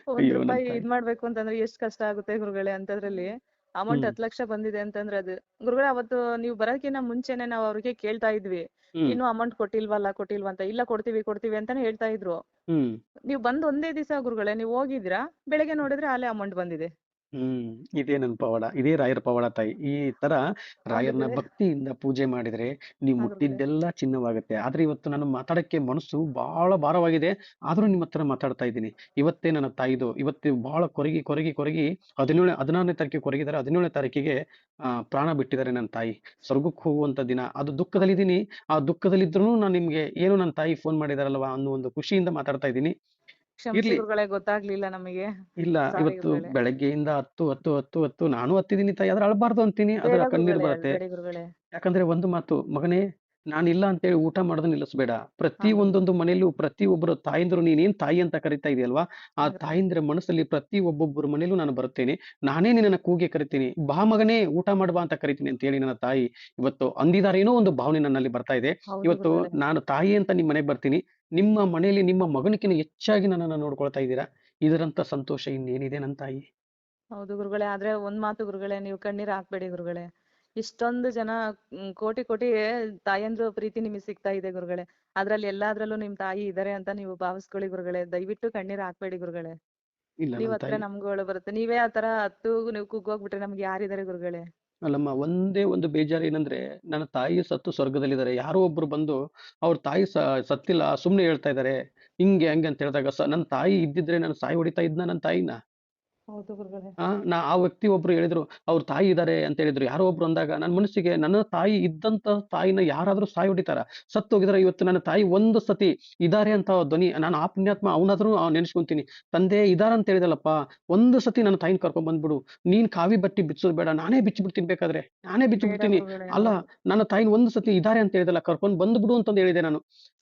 ಒಂದ್ ಅಯ್ಯೋ ರೂಪಾಯಿ ಇದ್ ಮಾಡ್ಬೇಕು ಅಂತಂದ್ರೆ ಎಷ್ಟ್ ಕಷ್ಟ ಆಗುತ್ತೆ ಗುರುಗಳೇ ಅಂತದ್ರಲ್ಲಿ. ಅಮೌಂಟ್ ಹ್ಮ್. ಹತ್ತು ಲಕ್ಷ ಬಂದಿದೆ ಅಂತಂದ್ರೆ ಅದು. ಗುರುಗಳೇ ಅವತ್ತು ನೀವು ಬರೋಕಿನ್ನ ಮುಂಚೆನೆ ನಾವು ಅವ್ರಿಗೆ ಕೇಳ್ತಾ ಇದ್ವಿ. ಹ್ಮ್. ಇನ್ನು ಅಮೌಂಟ್ ಕೊಟ್ಟಿಲ್ವಲ್ಲ ಕೊಟ್ಟಿಲ್ವಾ ಅಂತ. ಇಲ್ಲ ಕೊಡ್ತೀವಿ ಕೊಡ್ತೀವಿ ಅಂತಾನೆ ಹೇಳ್ತಾ ಇದ್ರು. ಹ್ಮ್. ನೀವು ಬಂದ್ ಒಂದೇ ದಿವಸ ಗುರುಗಳೇ ನೀವು ಹೋಗಿದ್ರಾ ಬೆಳಿಗ್ಗೆ ನೋಡಿದ್ರೆ ಅಲ್ಲೇ ಅಮೌಂಟ್ ಬಂದಿದೆ. ಹ್ಮ್ ಇದೇ ನನ್ ಪವಾಡ ಇದೇ ರಾಯರ ಪವಾಡ ತಾಯಿ. ಈ ತರ ಹೌದು. ರಾಯರ್ನ ಭಕ್ತಿಯಿಂದ ಪೂಜೆ ಮಾಡಿದ್ರೆ ನೀವು ಮುಟ್ಟಿದ್ದೆಲ್ಲಾ ಮುಟ್ಟಿದ್ದೆಲ್ಲ ಚಿನ್ನವಾಗುತ್ತೆ. ಆದ್ರೆ ಇವತ್ತು ನಾನು ಮಾತಾಡಕ್ಕೆ ಮನಸ್ಸು ಬಹಳ ಭಾರವಾಗಿದೆ. ಆದ್ರೂ ನಿಮ್ಮ ಹತ್ರ ಮಾತಾಡ್ತಾ ಇದ್ದೀನಿ. ಇವತ್ತೇ ನನ್ನ ತಾಯಿದು ಇವತ್ತು ಬಹಳ ಕೊರಗಿ ಕೊರಗಿ ಕೊರಗಿ ಹದಿನೇಳು ಹದಿನಾರನೇ ತಾರೀಕಿಗೆ ಕೊರಗಿದಾರೆ ಹದಿನೇಳನೇ ತಾರೀಕಿಗೆ ಆ ಪ್ರಾಣ ಬಿಟ್ಟಿದ್ದಾರೆ ನನ್ನ ತಾಯಿ. ಸ್ವರ್ಗಕ್ಕೆ ಹೋಗುವಂತ ದಿನ. ಅದು ದುಃಖದಲ್ಲಿದ್ದೀನಿ. ಆ ದುಃಖದಲ್ಲಿದ್ರು ನಾನು ನಿಮ್ಗೆ ಏನು ನನ್ನ ತಾಯಿ ಫೋನ್ ಮಾಡಿದಾರಲ್ವಾ ಅನ್ನೋ ಒಂದು ಖುಷಿಯಿಂದ ಮಾತಾಡ್ತಾ ಇದ್ದೀನಿ. ಕ್ಷಮಿಸಿ ಇರ್ಲಿ. ಗುರುಗಳೇ ಗೊತ್ತಾಗ್ಲಿಲ್ಲ ನಮಗೆ. ಇಲ್ಲ ಇವತ್ತು ಬೆಳಗ್ಗೆಯಿಂದ ಹತ್ತು ಹತ್ತು ಹತ್ತು ಹತ್ತು ನಾನು ಹತ್ತಿದೀನಿ ತಾಯಿ ಆದ್ರೆ ಅಳಬಾರ್ದು ಅಂತೀನಿ ಅದ್ರ ಕಣ್ಣೀರು ಬರುತ್ತೆ. ಯಾಕಂದ್ರೆ ಒಂದು ಮಾತು ಮಗನೇ ನಾನಿಲ್ಲ ಅಂತೇಳಿ ಊಟ ಮಾಡೋದು ನಿಲ್ಲಿಸ್ಬೇಡ. ಪ್ರತಿ ಒಂದೊಂದು ಮನೆಯಲ್ಲೂ ಪ್ರತಿ ಒಬ್ಬರು ತಾಯಿಂದ್ರು ನೀನೇನ್ ತಾಯಿ ಅಂತ ಕರಿತಾ ಇದೆಯಲ್ವಾ? ಆ ತಾಯಿಂದ್ರ ಮನಸ್ಸಲ್ಲಿ ಪ್ರತಿ ಒಬ್ಬೊಬ್ಬರ ಮನೆಯಲ್ಲೂ ನಾನು ಬರುತ್ತೇನೆ. ನಾನೇ ನಿನ್ನ ಕೂಗೆ ಕರಿತೀನಿ. ಬಾ ಮಗನೇ ಊಟ ಮಾಡುವ ಅಂತ ಕರಿತೀನಿ ಅಂತ ಹೇಳಿ ನನ್ನ ತಾಯಿ. ಇವತ್ತು ಅಂದಿದಾರೇನೋ ಒಂದು ಭಾವನೆ ನನ್ನಲ್ಲಿ ಬರ್ತಾ ಇದೆ. ಇವತ್ತು ನಾನು ತಾಯಿ ಅಂತ ನಿಮ್ಮ ಮನೆಗೆ ಬರ್ತೀನಿ. ನಿಮ್ಮ ಮನೆಯಲ್ಲಿ ನಿಮ್ಮ ಮಗನಕ್ಕಿಂತ ಹೆಚ್ಚಾಗಿ ನನ್ನನ್ನು ನೋಡ್ಕೊಳ್ತಾ ಇದ್ದೀರಾ? ಇದರಂತ ಸಂತೋಷ ಇನ್ನೇನಿದೆ ನನ್ನ ತಾಯಿ? ಹೌದು ಗುರುಗಳೇ ಆದ್ರೆ ಒಂದ್ ಮಾತು ಗುರುಗಳೇ ನೀವು ಕಣ್ಣೀರ್ ಹಾಕ್ಬೇಡಿ ಗುರುಗಳೇ. ಇಷ್ಟೊಂದು ಜನ ಮ್, ಕೋಟಿ ಕೋಟಿ ತಾಯಂದ್ರು ಪ್ರೀತಿ ನಿಮಗೆ ಸಿಗ್ತಾ ಇದೆ ಗುರುಗಳೇ. ಅದ್ರಲ್ಲಿ ಎಲ್ಲಾದ್ರಲ್ಲೂ ನಿಮ್ ತಾಯಿ ಇದಾರೆ ಅಂತ ನೀವು ಭಾವಿಸ್ಕೊಳ್ಳಿ ಗುರುಗಳೇ. ದಯವಿಟ್ಟು ಕಣ್ಣೀರ್ ಹಾಕ್ಬೇಡಿ ಗುರುಗಳೇ. ಇಲ್ಲ ನೀವ್ ನನ್ನ ಹತ್ರ ತಾಯಿ. ಬರುತ್ತೆ. ನೀವೇ ಆತರ ಹತ್ತು ನೀವು ಕುಗ್ಗೋಗ್ಬಿಟ್ರೆ ನಮ್ಗೆ ಯಾರಿದಾರೆ ಗುರುಗಳೇ? ಅಲ್ಲಮ್ಮ ಒಂದೇ ಒಂದು ಬೇಜಾರು ಏನಂದ್ರೆ, ನನ್ನ ತಾಯಿ ಸತ್ತು ಸ್ವರ್ಗದಲ್ಲಿದ್ದಾರೆ. ಯಾರೋ ಒಬ್ರು ಬಂದು ಅವ್ರ ತಾಯಿ ಸ, ಸತ್ತಿಲ್ಲ, ಸುಮ್ನೆ ಹೇಳ್ತಾ ಇದ್ದಾರೆ ಹಿಂಗೆ, ಹಂಗೆ ಅಂತ ಹೇಳಿದಾಗ ಸ, ನನ್ನ ತಾಯಿ ಇದ್ದಿದ್ರೆ ನಾನು ಸಾಯಿ ಹೊಡಿತಾ ಇದ್ನ ನನ್ನ ತಾಯಿನ? ನಾ ಆ ವ್ಯಕ್ತಿ ಒಬ್ರು ಹೇಳಿದ್ರು ಅವ್ರ ತಾಯಿ ಇದ್ದಾರೆ ಅಂತ ಹೇಳಿದ್ರು. ಯಾರೋ ಒಬ್ರು ಅಂದಾಗ ನನ್ನ ಮನಸ್ಸಿಗೆ ನನ್ನ ತಾಯಿ ಇದ್ದಂತ ತಾಯಿನ ಯಾರಾದ್ರೂ ಸಾಯಿ ಹೊಡಿತಾರ. ಸತ್ತು ಹೋಗಿದ್ರೆ ಇವತ್ತು ನನ್ನ ತಾಯಿ ಒಂದು ಸತಿ ಇದಾರೆ ಅಂತ ಧ್ವನಿ ನಾನು ಆ ಪುಣ್ಯಾತ್ಮ ಅವನಾದ್ರೂ ನೆನೆಸ್ಕೊಂತೀನಿ. ತಂದೆ ಇದಾರ ಅಂತ ಹೇಳಿದಲ್ಲಪ್ಪ ಒಂದು ಸತಿ ನನ್ನ ತಾಯಿನ ಕರ್ಕೊಂಡ್ ಬಂದ್ಬಿಡು. ನೀನ್ ಕಾವಿ ಬಟ್ಟಿ ಬಿಚ್ಚೋದು ಬೇಡ ನಾನೇ ಬಿಚ್ಚಿ ಬಿಡ್ತೀನಿ ಬೇಕಾದ್ರೆ. ನಾನೇ ಬಿಚ್ಚಿ ಬೇಡ ಬಿಡ್ತೀನಿ ಅಲ್ಲ ನನ್ನ ತಾಯಿನ ಒಂದು ಸತಿ ಇದಾರೆ ಅಂತ ಹೇಳಿದಲ್ಲ ಕರ್ಕೊಂಡ್ ಬಂದ್ಬಿಡು ಅಂತಂದು ಹೇಳಿದೆ ನಾನು.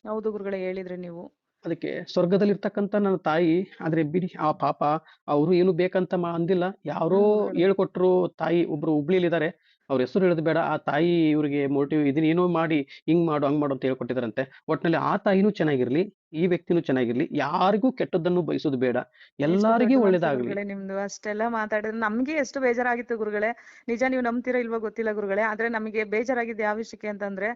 ಹೌದು ಗುರುಗಳೇ ಹೇಳಿದ್ರಿ ನೀವು. ಅದಕ್ಕೆ ಸ್ವರ್ಗದಲ್ಲಿರ್ತಕ್ಕಂಥ ನನ್ನ ತಾಯಿ ಆದ್ರೆ ಬಿಡಿ ಆ ಪಾಪ ಅವರು ಏನು ಬೇಕಂತ ಮಾ ಅಂದಿಲ್ಲ. ಯಾರೋ ಹೇಳ್ಕೊಟ್ರು ತಾಯಿ ಒಬ್ರು ಹುಬ್ಳಿಲಿದ್ದಾರೆ ಅವ್ರ ಹೆಸರು ಹೇಳೋದು ಬೇಡ. ಆ ತಾಯಿ ಇವ್ರಿಗೆ ಮೋಟಿವ್ ಇದನ್ನ ಏನೋ ಮಾಡಿ ಹಿಂಗ್ ಮಾಡು ಹಂಗ್ ಮಾಡು ಅಂತ ಹೇಳ್ಕೊಟ್ಟಿದಾರಂತೆ ಒಟ್ನಲ್ಲಿ ಆ ತಾಯಿನೂ ಚೆನ್ನಾಗಿರ್ಲಿ ಈ ವ್ಯಕ್ತಿನೂ ಚೆನ್ನಾಗಿರ್ಲಿ ಯಾರಿಗೂ ಕೆಟ್ಟದ್ದನ್ನು ಬಯಸೋದು ಬೇಡ. ಎಲ್ಲಾರಿಗೂ ಒಳ್ಳೇದಾಗ್ಲಿ. ನಿಮ್ದು. ಅಷ್ಟೆಲ್ಲ ಮಾತಾಡಿದ್ರೆ ನಮ್ಗೆ ಎಷ್ಟು ಬೇಜಾರಾಗಿತ್ತು ಗುರುಗಳೇ. ನಿಜ ನೀವು ನಂಬ್ತೀರಾ ಇಲ್ವಾ ಗೊತ್ತಿಲ್ಲ ಗುರುಗಳೇ. ಆದ್ರೆ ನಮಗೆ ಬೇಜಾರಾಗಿದ್ದು ಯಾವ ವಿಷಯಕ್ಕೆ ಅಂತಂದ್ರೆ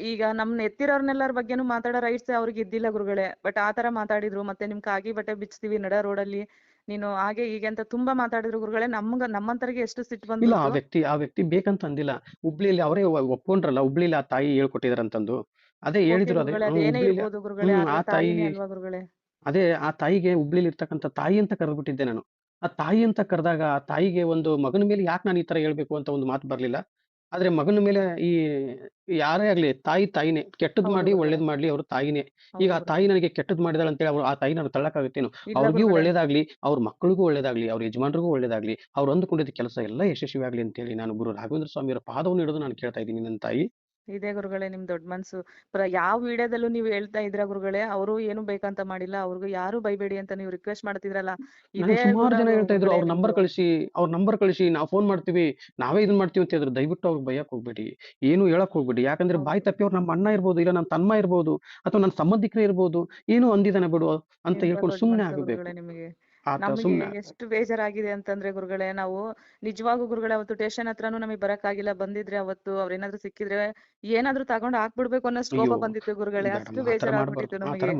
ಈಗ ನಮ್ ಎತ್ತಿರೋರ್ನೆಲ್ಲರ ಬಗ್ಗೆನೂ ಮಾತಾಡೋ ರೈಟ್ಸ್ ಅವ್ರಿಗೆ ಇದ್ದಿಲ್ಲ ಗುರುಗಳೇ. ಬಟ್ ಆತರ ಮಾತಾಡಿದ್ರು. ಮತ್ತೆ ನಿಮ್ ಕಾಗಿ ಬಟ್ಟೆ ಬಿಚ್ತೀವಿ ನಡ ರೋಡಲ್ಲಿ. ನೀನು ಹಾಗೆ ಹೀಗೆ ಅಂತ ತುಂಬಾ ಮಾತಾಡಿದ್ರು ಗುರುಗಳೇ. ನಮ್ಗ ನಮ್ಮಂತರಿಗೆ ಎಷ್ಟು ಸಿಟ್ಟು ಇಲ್ಲ ಆ ವ್ಯಕ್ತಿ ಆ ವ್ಯಕ್ತಿ ಬೇಕಂತ ಅಂದಿಲ್ಲ. ಹುಬ್ಳಿಲಿ ಅವರೇ ಒಪ್ಕೊಂಡ್ರಲ್ಲ ಹುಬ್ಳಿಲಿ ಆ ತಾಯಿ ಹೇಳ್ಕೊಟ್ಟಿದಾರಂತಂದು ಅದೇ ಹೇಳಿದ್ರು ಅದೇ ಇರ್ಬೋದು ಗುರುಗಳೇ ಆ ತಾಯಿ ಅಲ್ವಾ ಗುರುಗಳೇ? ಅದೇ ಆ ತಾಯಿಗೆ ಹುಬ್ಳಿಲಿ ಇರ್ತಕ್ಕಂತ ತಾಯಿ ಅಂತ ಕರೆದ್ಬಿಟ್ಟಿದ್ದೆ ನಾನು. ಆ ತಾಯಿ ಅಂತ ಕರೆದಾಗ ಆ ತಾಯಿಗೆ ಒಂದು ಮಗನ ಮೇಲೆ ಯಾಕೆ ನಾನು ಈ ತರ ಹೇಳ್ಬೇಕು ಅಂತ ಒಂದು ಮಾತು ಬರ್ಲಿಲ್ಲ. ಆದ್ರೆ ಮಗನ ಮೇಲೆ ಈ ಯಾರೇ ಆಗ್ಲಿ ತಾಯಿ ತಾಯಿನೇ ಕೆಟ್ಟದ್ ಮಾಡಿ ಒಳ್ಳೇದ್ ಮಾಡ್ಲಿ ಅವ್ರ ತಾಯಿನೇ. ಈಗ ಆ ತಾಯಿ ನನಗೆ ಕೆಟ್ಟದ್ ಮಾಡಿದಾಳ ಅಂತೇಳಿ ಅವ್ರು ಆ ತಾಯಿ ನಾನು ತಳ್ಳಕ್ಕಾಗತ್ತೇನು? ಅವ್ರಿಗೂ ಒಳ್ಳೇದಾಗ್ಲಿ ಅವ್ರ ಮಕ್ಕಳಿಗೂ ಒಳ್ಳೇದಾಗ್ಲಿ ಅವ್ರ ಯಜಮಾನ್ರಿಗೂ ಒಳ್ಳೇದಾಗ್ಲಿ ಅವ್ರು ಅಂದುಕೊಂಡಿದ್ದ ಕೆಲಸ ಎಲ್ಲ ಯಶಸ್ವಿ ಆಗ್ಲಿ ಅಂತೇಳಿ ನಾನು ಗುರು ರಾಘವೇಂದ್ರ ಸ್ವಾಮಿಯವರ ಪಾದವನ್ನು ಹಿಡಿದು ನಾನು ಕೇಳ್ತಾ ಇದ್ದೀನಿ ನನ್ನ ತಾಯಿ. ಇದೆ ಗುರುಗಳೇ ನಿಮ್ ದೊಡ್ಡ ಮನ್ಸು. ಪ್ರ ಯಾವ ವಿಡಿಯೋದಲ್ಲೂ ನೀವು ಹೇಳ್ತಾ ಇದ್ರ ಗುರುಗಳೇ ಅವರು ಏನು ಬೇಕಂತ ಮಾಡಿಲ್ಲ ಅವ್ರಿಗೂ ಯಾರು ಬೈಬೇಡಿ ಅಂತ ನೀವು ರಿಕ್ವೆಸ್ಟ್ ಮಾಡ್ತಿದ್ರಲ್ಲ ಇದೆ ಸುಮಾರು ಜನ ಹೇಳ್ತಾ ಇದ್ರು ಅವ್ರ ನಂಬರ್ ಕಳಿಸಿ ಅವ್ರ ನಂಬರ್ ಕಳಿಸಿ ನಾವು ಫೋನ್ ಮಾಡ್ತೀವಿ ನಾವೇ ಇದನ್ ಮಾಡ್ತೀವಿ ಅಂತ ಹೇಳಿದ್ರು ದಯವಿಟ್ಟು ಅವ್ರಿಗೆ ಬೈಯಕ್ ಹೋಗ್ಬೇಡಿ ಏನು ಹೇಳಕ್ ಹೋಗ್ಬೇಡಿ ಯಾಕಂದ್ರೆ ಬಾಯಿ ತಪ್ಪಿ ಅವ್ರು ನಮ್ಮ ಅಣ್ಣ ಇರ್ಬೋದು ಇಲ್ಲ ನನ್ನ ತಮ್ಮ ಇರ್ಬೋದು ಅಥವಾ ನನ್ನ ಸಂಬಂಧಿಕರೇ ಇರ್ಬೋದು ಏನು ಅಂದಿದ್ದಾನೆ ಬಿಡು ಅಂತ ಹೇಳ್ಕೊಂಡು ಸುಮ್ನೆ ಮನ್ಸು ಆಗಬೇಕು. ನಿಮಗೆ. ನಮಗೆ ಎಷ್ಟು ಬೇಜಾರಾಗಿದೆ ಅಂತಂದ್ರೆ ಗುರುಗಳೇ ನಾವು ನಿಜವಾಗೂ ಗುರುಗಳೇ ಅವತ್ತು ಟೇಷನ್ ಹತ್ರನೂ ನಮಗೆ ಬರಕ್ಕಾಗಿಲ್ಲ. ಬಂದಿದ್ರೆ ಅವತ್ತು ಅವ್ರೇನಾದ್ರೂ ಸಿಕ್ಕಿದ್ರೆ ಏನಾದ್ರೂ ತಗೊಂಡ್ ಹಾಕ್ಬಿಡ್ಬೇಕು ಅನ್ನೋಷ್ಟು ಅಯ್ಯೋ ಕೋಪ ಬಂದಿತ್ತು ಗುರುಗಳೇ. ಅಷ್ಟು ಬೇಜಾರಾಗ್ಬಿಟ್ಟಿತ್ತು ನಮಗೆ.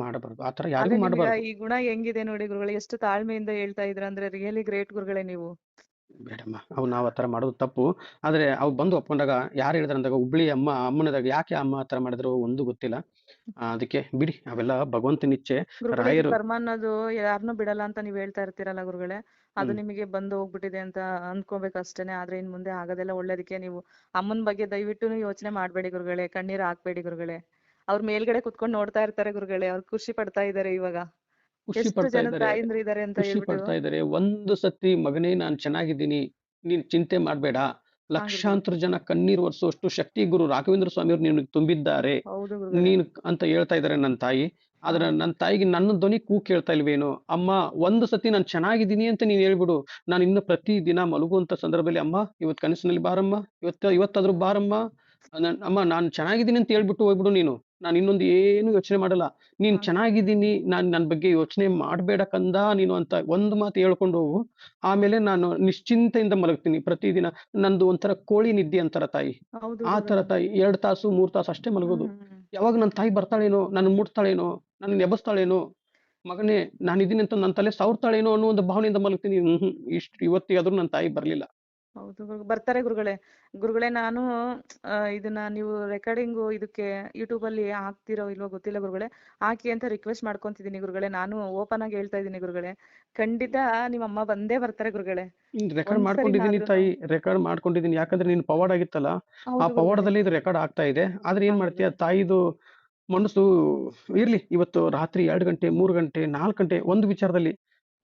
ಈ ಗುಣ ಹೆಂಗಿದೆ ನೋಡಿ ಗುರುಗಳೇ ಎಷ್ಟು ತಾಳ್ಮೆಯಿಂದ ಹೇಳ್ತಾ ಇದ್ರ ಅಂದ್ರೆ ರಿಯಲಿ ಗ್ರೇಟ್ ಗುರುಗಳೇ ನೀವು. ಬೇಡಮ್ಮ ಅವ್ ನಾವು ಆತರ ಮಾಡೋದು ತಪ್ಪು. ಆದ್ರೆ ಅವ್ ಬಂದು ಒಪ್ಕೊಂಡಾಗ ಯಾರು ಹೇಳಿದ್ರಂದಾಗ ಹುಬ್ಳಿ ಅಮ್ಮ ಅಮ್ಮನದಾಗ ಯಾಕೆ ಅಮ್ಮ ಆತರ ಮಾಡಿದ್ರು ಒಂದು ಗೊತ್ತಿಲ್ಲ. ಅದಕ್ಕೆ ಬಿಡಿ ಅವೆಲ್ಲ ಭಗವಂತನ ಇಚ್ಛೆ. ರಾಯರು ಕರ್ಮ ಅನ್ನೋದು ಯಾರನ್ನೂ ಬಿಡಲ್ಲ ಅಂತ ನೀವ್ ಹೇಳ್ತಾ ಇರ್ತೀರಲ್ಲ ಗುರುಗಳೇ? ಅದು ನಿಮಗೆ ಬಂದು ಹೋಗ್ಬಿಟ್ಟಿದೆ ಅಂತ ಅನ್ಕೋಬೇಕು ಅಷ್ಟೇನೆ ಆದ್ರೆ ಇನ್ ಮುಂದೆ ಆಗೋದೆಲ್ಲ ಒಳ್ಳೇದಕ್ಕೆ ನೀವು ಅಮ್ಮನ್ ಬಗ್ಗೆ ದಯವಿಟ್ಟು ಯೋಚನೆ ಮಾಡ್ಬೇಡಿ ಗುರುಗಳೇ ಕಣ್ಣೀರ್ ಹಾಕ್ಬೇಡಿ ಗುರುಗಳೇ. ಅವ್ರ ಮೇಲ್ಗಡೆ ಕುತ್ಕೊಂಡ್ ನೋಡ್ತಾ ಇರ್ತಾರೆ ಗುರುಗಳೇ ಅವ್ರು ಖುಷಿ ಪಡ್ತಾ ಇದಾರೆ ಇವಾಗ. ಖುಷಿ ಪಡ್ತಾ ಇದಾರೆ ಅಂತ ಖುಷಿ ಹೇಳ್ಬಿಟ್ಟು. ಪಡ್ತಾ ಇದ್ದಾರೆ ಒಂದು ಸತಿ ಮಗನೇ ನಾನು ಚೆನ್ನಾಗಿದ್ದೀನಿ ನೀನ್ ಚಿಂತೆ ಮಾಡ್ಬೇಡ. ಲಕ್ಷಾಂತರ ಜನ ಕಣ್ಣೀರು ಒರೆಸುವಷ್ಟು ಶಕ್ತಿ ಗುರು ರಾಘವೇಂದ್ರ ಸ್ವಾಮಿಯವರು ನಿನಗೆ ತುಂಬಿದ್ದಾರೆ. ನೀನು ಅಂತ ಹೇಳ್ತಾ ಇದ್ದಾರೆ ನನ್ನ ತಾಯಿ. ಆದ್ರೆ ನನ್ನ ತಾಯಿಗೆ ನನ್ನ ಧ್ವನಿ ಕೂ ಕೇಳ್ತಾ ಇಲ್ವೇನು? ಅಮ್ಮ ಒಂದು ಸತಿ ನಾನು ಚೆನ್ನಾಗಿದ್ದೀನಿ ಅಂತ ನೀನ್ ಹೇಳ್ಬಿಡು. ನಾನು ಇನ್ನು ಪ್ರತಿ ದಿನ ಮಲಗುವಂತ ಸಂದರ್ಭದಲ್ಲಿ ಅಮ್ಮ ಇವತ್ತು ಕನಸಿನಲ್ಲಿ ಬಾರಮ್ಮ ಇವತ್ತು ಇವತ್ತಾದ್ರೂ ಬಾರಮ್ಮ. ಅಮ್ಮ ನಾನು ಚೆನ್ನಾಗಿದ್ದೀನಿ ಅಂತ ಹೇಳ್ಬಿಟ್ಟು ಹೋಗ್ಬಿಡು ನೀನು. ನಾನು ಇನ್ನೊಂದು ಏನು ಯೋಚನೆ ಮಾಡಲ್ಲ. ನೀನ್ ಚೆನ್ನಾಗಿದ್ದೀನಿ ನಾನು ನನ್ನ ಬಗ್ಗೆ ಯೋಚನೆ ಮಾಡಬೇಡ ಕಂದ ನೀನು ಅಂತ ಒಂದು ಮಾತು ಹೇಳ್ಕೊಂಡು ಹೋಗು. ಆಮೇಲೆ ನಾನು ನಿಶ್ಚಿಂತೆಯಿಂದ ಮಲಗ್ತೀನಿ ಪ್ರತಿದಿನ. ನಂದು ಒಂಥರ ಕೋಳಿ ನಿದ್ದೆ ಅಂತಾರ ತಾಯಿ. ಆ ತರ ತಾಯಿ. ಎರಡ್ ತಾಸು ಮೂರ್ ತಾಸು ಅಷ್ಟೇ ಮಲಗೋದು. ಯಾವಾಗ ನನ್ನ ತಾಯಿ ಬರ್ತಾಳೇನೋ ನನ್ನ ಮುಟ್ತಾಳೇನೋ ನನ್ನ ನೆಬಸ್ತಾಳೇನೋ ಮಗನೇ ನಾನಿದ್ದೀನಿ ಅಂತ ನನ್ನ ತಲೆ ಸಾವ್ರ್ತಾಳೇನೋ ಅನ್ನೋ ಒಂದು ಭಾವನೆಯಿಂದ ಮಲಗ್ತೀನಿ. ಹ್ಮ್ ಇಷ್ಟು ಇವತ್ತಿಗಾದ್ರೂ ನನ್ನ ತಾಯಿ ಬರ್ಲಿಲ್ಲ. ಹೌದು ಬರ್ತಾರೆ ಗುರುಗಳೇ. ಗುರುಗಳೇ ನಾನು ಇದನ್ನ ನೀವು ರೆಕಾರ್ಡಿಂಗು ಇದಕ್ಕೆ ಯೂಟ್ಯೂಬ್ ಅಲ್ಲಿ ಹಾಕ್ತಿರೋ ಇಲ್ವೋ ಗೊತ್ತಿಲ್ಲ ಗುರುಗಳೇ. ಹಾಕಿ ಅಂತ ರಿಕ್ವೆಸ್ಟ್ ಮಾಡ್ಕೊಂತಿದೀನಿ ಗುರುಗಳೇ. ನಾನು ಓಪನ್ ಆಗಿ ಹೇಳ್ತಾ ಇದ್ದೀನಿ ಗುರುಗಳೇ. ಖಂಡಿತ ನಿಮ್ಮ ಅಮ್ಮ ಬಂದೇ ಬರ್ತಾರೆ ಗುರುಗಳೇ. ರೆಕಾರ್ಡ್ ಮಾಡ್ಕೊಂಡಿದ್ದೀನಿ ತಾಯಿ. ರೆಕಾರ್ಡ್ ಮಾಡ್ಕೊಂಡಿದ್ದೀನಿ. ಯಾಕಂದ್ರೆ ನೀನ್ ಪವಾಡ್ ಆಗಿತ್ತಲ್ಲ ಆ ಪವಾಡದಲ್ಲಿ ಇದು ರೆಕಾರ್ಡ್ ಆಗ್ತಾ ಇದೆ. ಆದ್ರೆ ಏನ್ ಮಾಡ್ತೀಯ? ತಾಯಿದು ಮನಸ್ಸು ಇರ್ಲಿ ಇವತ್ತು ರಾತ್ರಿ ಎರಡು ಗಂಟೆ ಮೂರು ಗಂಟೆ ನಾಲ್ಕು ಗಂಟೆ ಒಂದು ವಿಚಾರದಲ್ಲಿ.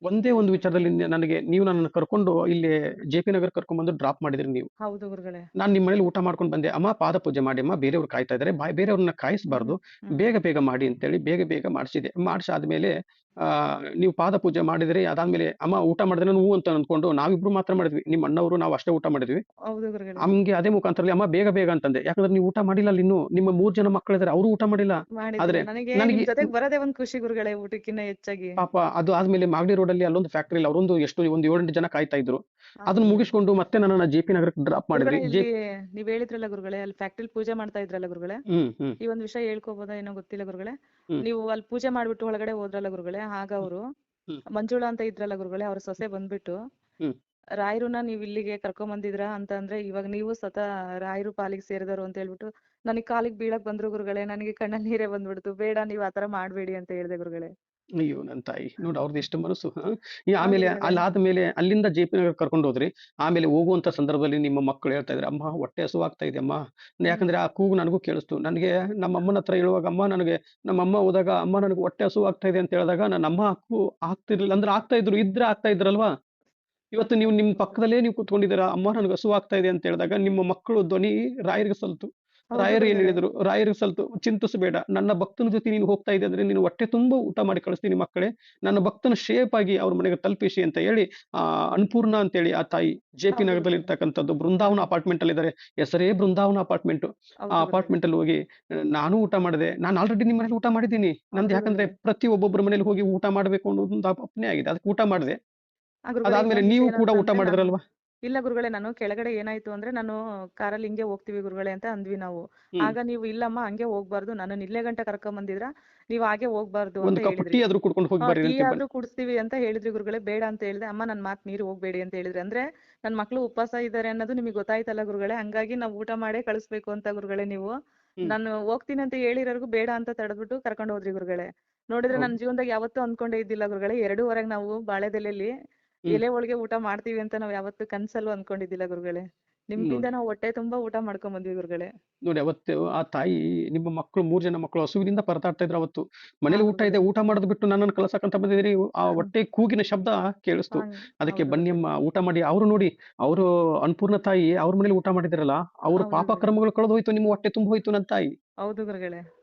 ಒಂದೇ ಒಂದು ವಿಚಾರದಲ್ಲಿ ನ- ನನಗೆ ನೀವು ನನ್ನ ಕರ್ಕೊಂಡು ಇಲ್ಲಿ ಜೆ ಪಿ ನಗರ್ ಕರ್ಕೊಂಡ್ ಬಂದು ಡ್ರಾಪ್ ಮಾಡಿದ್ರಿ ನೀವು. ಹೌದು ಗುರುಗಳೇ. ನಾನು ನಿಮ್ಮ ಮನೇಲಿ ಊಟ ಮಾಡ್ಕೊಂಡು ಬಂದೆ. ಅಮ್ಮ ಪಾದ ಪೂಜೆ ಮಾಡಿ ಅಮ್ಮ ಬೇರೆಯವ್ರು ಕಾಯ್ತಾ ಇದ್ದಾರೆ ಬಾಯ್ ಬೇರೆಯವ್ರನ್ನ ಕಾಯಿಸಬಾರ್ದು. ಹ್ಮ್. ಬೇಗ ಬೇಗ ಮಾಡಿ ಅಂತೇಳಿ ಬೇಗ ಬೇಗ ಮಾಡಿಸಿದೆ. ಮಾಡಿಸಾದ್ಮೇಲೆ ನೀವು ಪಾದ ಪೂಜೆ ಮಾಡಿದ್ರೆ ಅದಾದ್ಮೇಲೆ ಅಮ್ಮ ಊಟ ಮಾಡಿದ್ರೆ ಹೂ ಅಂತ ಅಂದ್ಕೊಂಡು ನಾವಿಬ್ರು ಮಾತ್ರ ಮಾಡಿದ್ವಿ. ನಿಮ್ಮ ಅಣ್ಣವರು ನಾವು ಅಷ್ಟೇ ಊಟ ಮಾಡಿದ್ವಿ. ನಮ್ಗೆ ಅದೇ ಮುಖಾಂತರದಲ್ಲಿ ಅಮ್ಮ ಬೇಗ ಬೇಗ ಅಂತಂದೆ. ಯಾಕಂದ್ರೆ ನೀವು ಊಟ ಮಾಡಿಲ್ಲ ಅಲ್ಲಿ ಇನ್ನು ನಿಮ್ಮ ಮೂರ್ ಜನ ಮಕ್ಕಳಿದ್ರೆ ಅವರು ಊಟ ಮಾಡಿಲ್ಲ. ಆದ್ರೆ ನನಗೆ ಬರದೇ ಒಂದ್ ಖುಷಿ ಗುರುಗಳೇ ಊಟಕ್ಕಿಂತ ಹೆಚ್ಚಾಗಿ. ಪಾಪ ಅದು ಆದ್ಮೇಲೆ ಮಾಗಡಿ ರೋಡ್ ಅಲ್ಲಿ ಅಲ್ಲೊಂದು ಫ್ಯಾಕ್ಟರಿ ಅವರೊಂದು ಎಷ್ಟು ಒಂದು ಏಳೆಂಟು ಜನ ಕಾಯ್ತಾ ಇದ್ರು. ಅದನ್ನ ಮುಗಿಸ್ಕೊಂಡು ಮತ್ತೆ ನನ್ನ ಜೆ ಪಿ ನಗರಕ್ಕೆ ಡ್ರಾಪ್ ಮಾಡಿದ್ರಿ. ನೀವ್ ಹೇಳಿದ್ರಲ್ಲ ಗುರುಗಳೇ ಅಲ್ಲಿ ಫ್ಯಾಕ್ಟ್ರಿ ಪೂಜೆ ಮಾಡ್ತಾ ಇದ್ರಲ್ಲ ಗುರುಗಳೇ? ಈ ಒಂದ್ ವಿಷಯ ಹೇಳ್ಕೋಬೋದಾ ಏನೋ ಗೊತ್ತಿಲ್ಲ ಗುರುಗಳೇ. ನೀವು ಅಲ್ಲಿ ಪೂಜೆ ಮಾಡ್ಬಿಟ್ಟು ಒಳಗಡೆ ಹೋದ್ರಲ್ಲ ಗುರುಗಳೇ ಆಗ ಅವರು ಮಂಜುಳ ಅಂತ ಇದ್ರಲ್ಲ ಗುರುಗಳೇ ಅವ್ರ ಸೊಸೆ ಬಂದ್ಬಿಟ್ಟು. ರಾಯರುನ ನೀವ್ ಇಲ್ಲಿಗೆ ಕರ್ಕೊಂಡ್ ಬಂದಿದ್ರ ಅಂತ ಅಂದ್ರೆ ಇವಾಗ ನೀವು ಸತ ರಾಯರು ಪಾಲಿಗೆ ಸೇರಿದವರು ಅಂತ ಹೇಳ್ಬಿಟ್ಟು ನನಗ್ ಕಾಲಿಗೆ ಬೀಳಕ್ ಬಂದ್ರು ಗುರುಗಳೇ ನನಗೆ ಕಣ್ಣಲ್ಲಿ ನೀರೇ ಬಂದ್ಬಿಡ್ತು ಬೇಡ ನೀವ್ ಆತರ ಮಾಡ್ಬೇಡಿ ಅಂತ ಹೇಳ್ದೆ ಗುರುಗಳೇ. ಅಯ್ಯೋ ನನ್ನ ತಾಯಿ. ನೋಡಿ ಅವ್ರದ್ದು ಎಷ್ಟು ಮನಸ್ಸು ಹಾ? ಈ ಆಮೇಲೆ ಅಲ್ಲಾದ ಮೇಲೆ ಅಲ್ಲಿಂದ ಜೆ ಪಿ ನಗರ್ ಕರ್ಕೊಂಡು ಹೋದ್ರಿ ಆಮೇಲೆ ಹೋಗುವಂತ ಸಂದರ್ಭದಲ್ಲಿ ನಿಮ್ಮ ಮಕ್ಕಳು ಹೇಳ್ತಾ ಇದ್ರು ಅಮ್ಮ ಹೊಟ್ಟೆ ಹಸುವಾಗ್ತಾ ಇದೆ ಅಮ್ಮ. ಯಾಕಂದ್ರೆ ಆ ಕೂಗು ನನಗೂ ಕೇಳಿಸ್ತು. ನನಗೆ ನಮ್ಮ ಅಮ್ಮನ ಹತ್ರ ಹೇಳುವಾಗ ಅಮ್ಮ ನನಗೆ ನಮ್ಮ ಅಮ್ಮ ಹೋದಾಗ ಅಮ್ಮ ನನಗೆ ಹೊಟ್ಟೆ ಹಸುವಾಗ್ತಾ ಇದೆ ಅಂತ ಹೇಳಿದಾಗ ನನ್ನ ಅಮ್ಮ ಹಾಕು ಆಗ್ತಿರ್ಲಿಲ್ಲ. ಅಂದ್ರೆ ಆಗ್ತಾ ಇದ್ರು ಇದ್ರೆ ಆಗ್ತಾ ಇದ್ರಲ್ವಾ? ಇವತ್ತು ನೀವು ನಿಮ್ಮ ಪಕ್ಕದಲ್ಲೇ ನೀವು ಕೂತ್ಕೊಂಡಿದ್ದೀರಾ ಅಮ್ಮ ನನಗೆ ಹಸುವಾಗ್ತಾ ಇದೆ ಅಂತ ಹೇಳಿದಾಗ ನಿಮ್ಮ ಮಕ್ಕಳು ಧ್ವನಿ ರಾಯರಿಗೆ ಸಲ್ತು ರಾಯರು ಏನ್. ಹೇಳಿದ್ರು? ರಾಯರಿಗೆ ಸಲ್ತು ಚಿಂತಿಸಬೇಡ. ನನ್ನ ಭಕ್ತನ ಜೊತೆ ನೀನು ಹೋಗ್ತಾ ಇದೆ ಅಂದ್ರೆ ನೀನು ಹೊಟ್ಟೆ ತುಂಬಾ ಊಟ ಮಾಡಿ ಕಳಿಸ್ತೀನಿ ಮಕ್ಕಳೇ. ನನ್ನ ಭಕ್ತನ ಶೇಪ್ ಆಗಿ ಅವ್ರ ಮನೆಗೆ ತಲುಪಿಸಿ ಅಂತ ಹೇಳಿ ಆ ಅನ್ಪೂರ್ಣ ಅಂತೇಳಿ ಆ ತಾಯಿ ಜೆ ಪಿ ನಗರದಲ್ಲಿ. ಇರ್ತಕ್ಕಂಥದ್ದು ಬೃಂದಾವನ ಅಪಾರ್ಟ್ಮೆಂಟ್ ಅಲ್ಲಿ ಇದ್ದಾರೆ. ಹೆಸರೇ ಬೃಂದಾವನ ಅಪಾರ್ಟ್ಮೆಂಟ್ ಆ ಅಪಾರ್ಟ್ಮೆಂಟ್ ಅಲ್ಲಿ ಹೋಗಿ ನಾನು ಊಟ ಮಾಡಿದೆ. ನಾನು ಆಲ್ರೆಡಿ ನಿಮ್ಮ ಮನೇಲಿ ಊಟ ಮಾಡಿದ್ದೀನಿ. ನಂದು ಯಾಕಂದ್ರೆ ಪ್ರತಿ ಒಬ್ಬೊಬ್ಬರ ಮನೇಲಿ ಹೋಗಿ ಊಟ ಮಾಡಬೇಕು ಅನ್ನೋದೊಂದು ಅಪನೆ ಆಗಿದೆ. ಅದಕ್ಕೆ ಊಟ ಮಾಡಿದೆ. ಅದಾದ್ಮೇಲೆ ನೀವು ಕೂಡ ಊಟ ಮಾಡಿದ್ರಲ್ವಾ? ಇಲ್ಲ ಗುರುಗಳೇ ನಾನು ಕೆಳಗಡೆ ಏನಾಯ್ತು ಅಂದ್ರೆ ನಾನು ಕಾರಲ್ಲಿ ಹಿಂಗೆ ಹೋಗ್ತೀವಿ ಗುರುಗಳೇ ಅಂತ ಅಂದ್ವಿ ನಾವು. ಆಗ ನೀವು ಇಲ್ಲಮ್ಮ ಹಂಗೆ ಹೋಗ್ಬಾರ್ದು ನಾನು ಇಲ್ಲೇ ಗಂಟ ಕರ್ಕೊಂಡ್ ಬಂದಿದ್ರ ನೀವು ಹಾಗೆ ಹೋಗ್ಬಾರ್ದು ಅಂತ ಹೇಳಿದ್ರಿ. ಟೀ ಆದ್ರೂ ಕುಡಿಸ್ತೀವಿ ಅಂತ ಹೇಳಿದ್ರಿ ಗುರುಗಳೇ ಬೇಡ ಅಂತ ಹೇಳಿದೆ. ಅಮ್ಮ ನನ್ ಮಾತ್ ಮೀರಿ ಹೋಗ್ಬೇಡಿ ಅಂತ ಹೇಳಿದ್ರೆ. ಅಂದ್ರೆ ನನ್ ಮಕ್ಳು ಉಪವಾಸ ಇದ್ದಾರೆ ಅನ್ನೋದು ನಿಮಗೆ ಗೊತ್ತಾಯ್ತಲ್ಲ ಗುರುಗಳೇ ಹಂಗಾಗಿ ನಾವು ಊಟ ಮಾಡೇ ಕಳಿಸ್ಬೇಕು ಅಂತ ಗುರುಗಳೇ ನೀವು. ನಾನು ಹೋಗ್ತೀನಿ ಅಂತ ಹೇಳಿರೋರ್ಗು ಬೇಡ ಅಂತ ತಡೆದ್ಬಿಟ್ಟು ಕರ್ಕೊಂಡು ಹೋದ್ರಿ ಗುರುಗಳೇ. ನೋಡಿದ್ರೆ ನನ್ ನನ್ನ ಜೀವನದಾಗ ಯಾವತ್ತೂ ಅನ್ಕೊಂಡೇ ಇದ್ದಿಲ್ಲ ಗುರುಗಳೇ ಎರಡೂವರೆಗೆ ನಾವು ಬಾಳೆದೆಲೆಯಲ್ಲಿ. ಎಲೆ ಒಳಗೆ ಊಟ ಮಾಡ್ತೀವಿ ಅಂತ ನಾವ್ ಯಾವತ್ತೂ ಕನ್ಸಲ್ಲೂ ಅನ್ಕೊಂಡಿದ್ದಿಲ್ಲ ಗುರುಗಳೇ. ನಿಮ್ಮಿಂದ ನಾವು ಹೊಟ್ಟೆ ತುಂಬಾ ಊಟ ಮಾಡ್ಕೊಂಡ್ ಬಂದ್ವಿ ಗುರುಗಳೇ. ನೋಡಿ ಅವತ್ತು ಆ ತಾಯಿ ನಿಮ್ಮ ಮಕ್ಕಳು ಮೂರ್ ಜನ ಮಕ್ಕಳು ಹಸುವಿನಿಂದ ಪರದಾಡ್ತಾ ಇದ್ರು ಅವತ್ತು. ಮನೇಲಿ ಊಟ ಇದೆ ಊಟ ಮಾಡೋದು ಬಿಟ್ಟು ನನ್ನನ್ನು ಕಳ್ಸಕ್ಕಂತ ಬಂದಿದ್ರಿ ಆ ಹೊಟ್ಟೆ ಕೂಗಿನ ಶಬ್ದ ಕೇಳಿಸ್ತು. ಅದಕ್ಕೆ ಬನ್ನಿ ಅಮ್ಮ ಊಟ ಮಾಡಿ. ಅವರು ನೋಡಿ ಅವರು ಅನ್ಪೂರ್ಣ ತಾಯಿ ಅವ್ರ ಮನೇಲಿ ಊಟ ಮಾಡಿದಿರಲ್ಲ ಅವ್ರ ಪಾಪ ಕ್ರಮಗಳು ಕರ್ಮಗಳು ಕಳೆದು ಹೋಯ್ತು ನಿಮ್ಮ ಹೊಟ್ಟೆ ತುಂಬ ಹೋಯ್ತು ನನ್ನ ತಾಯಿ. ಹೌದು ಗುರುಗಳೇ.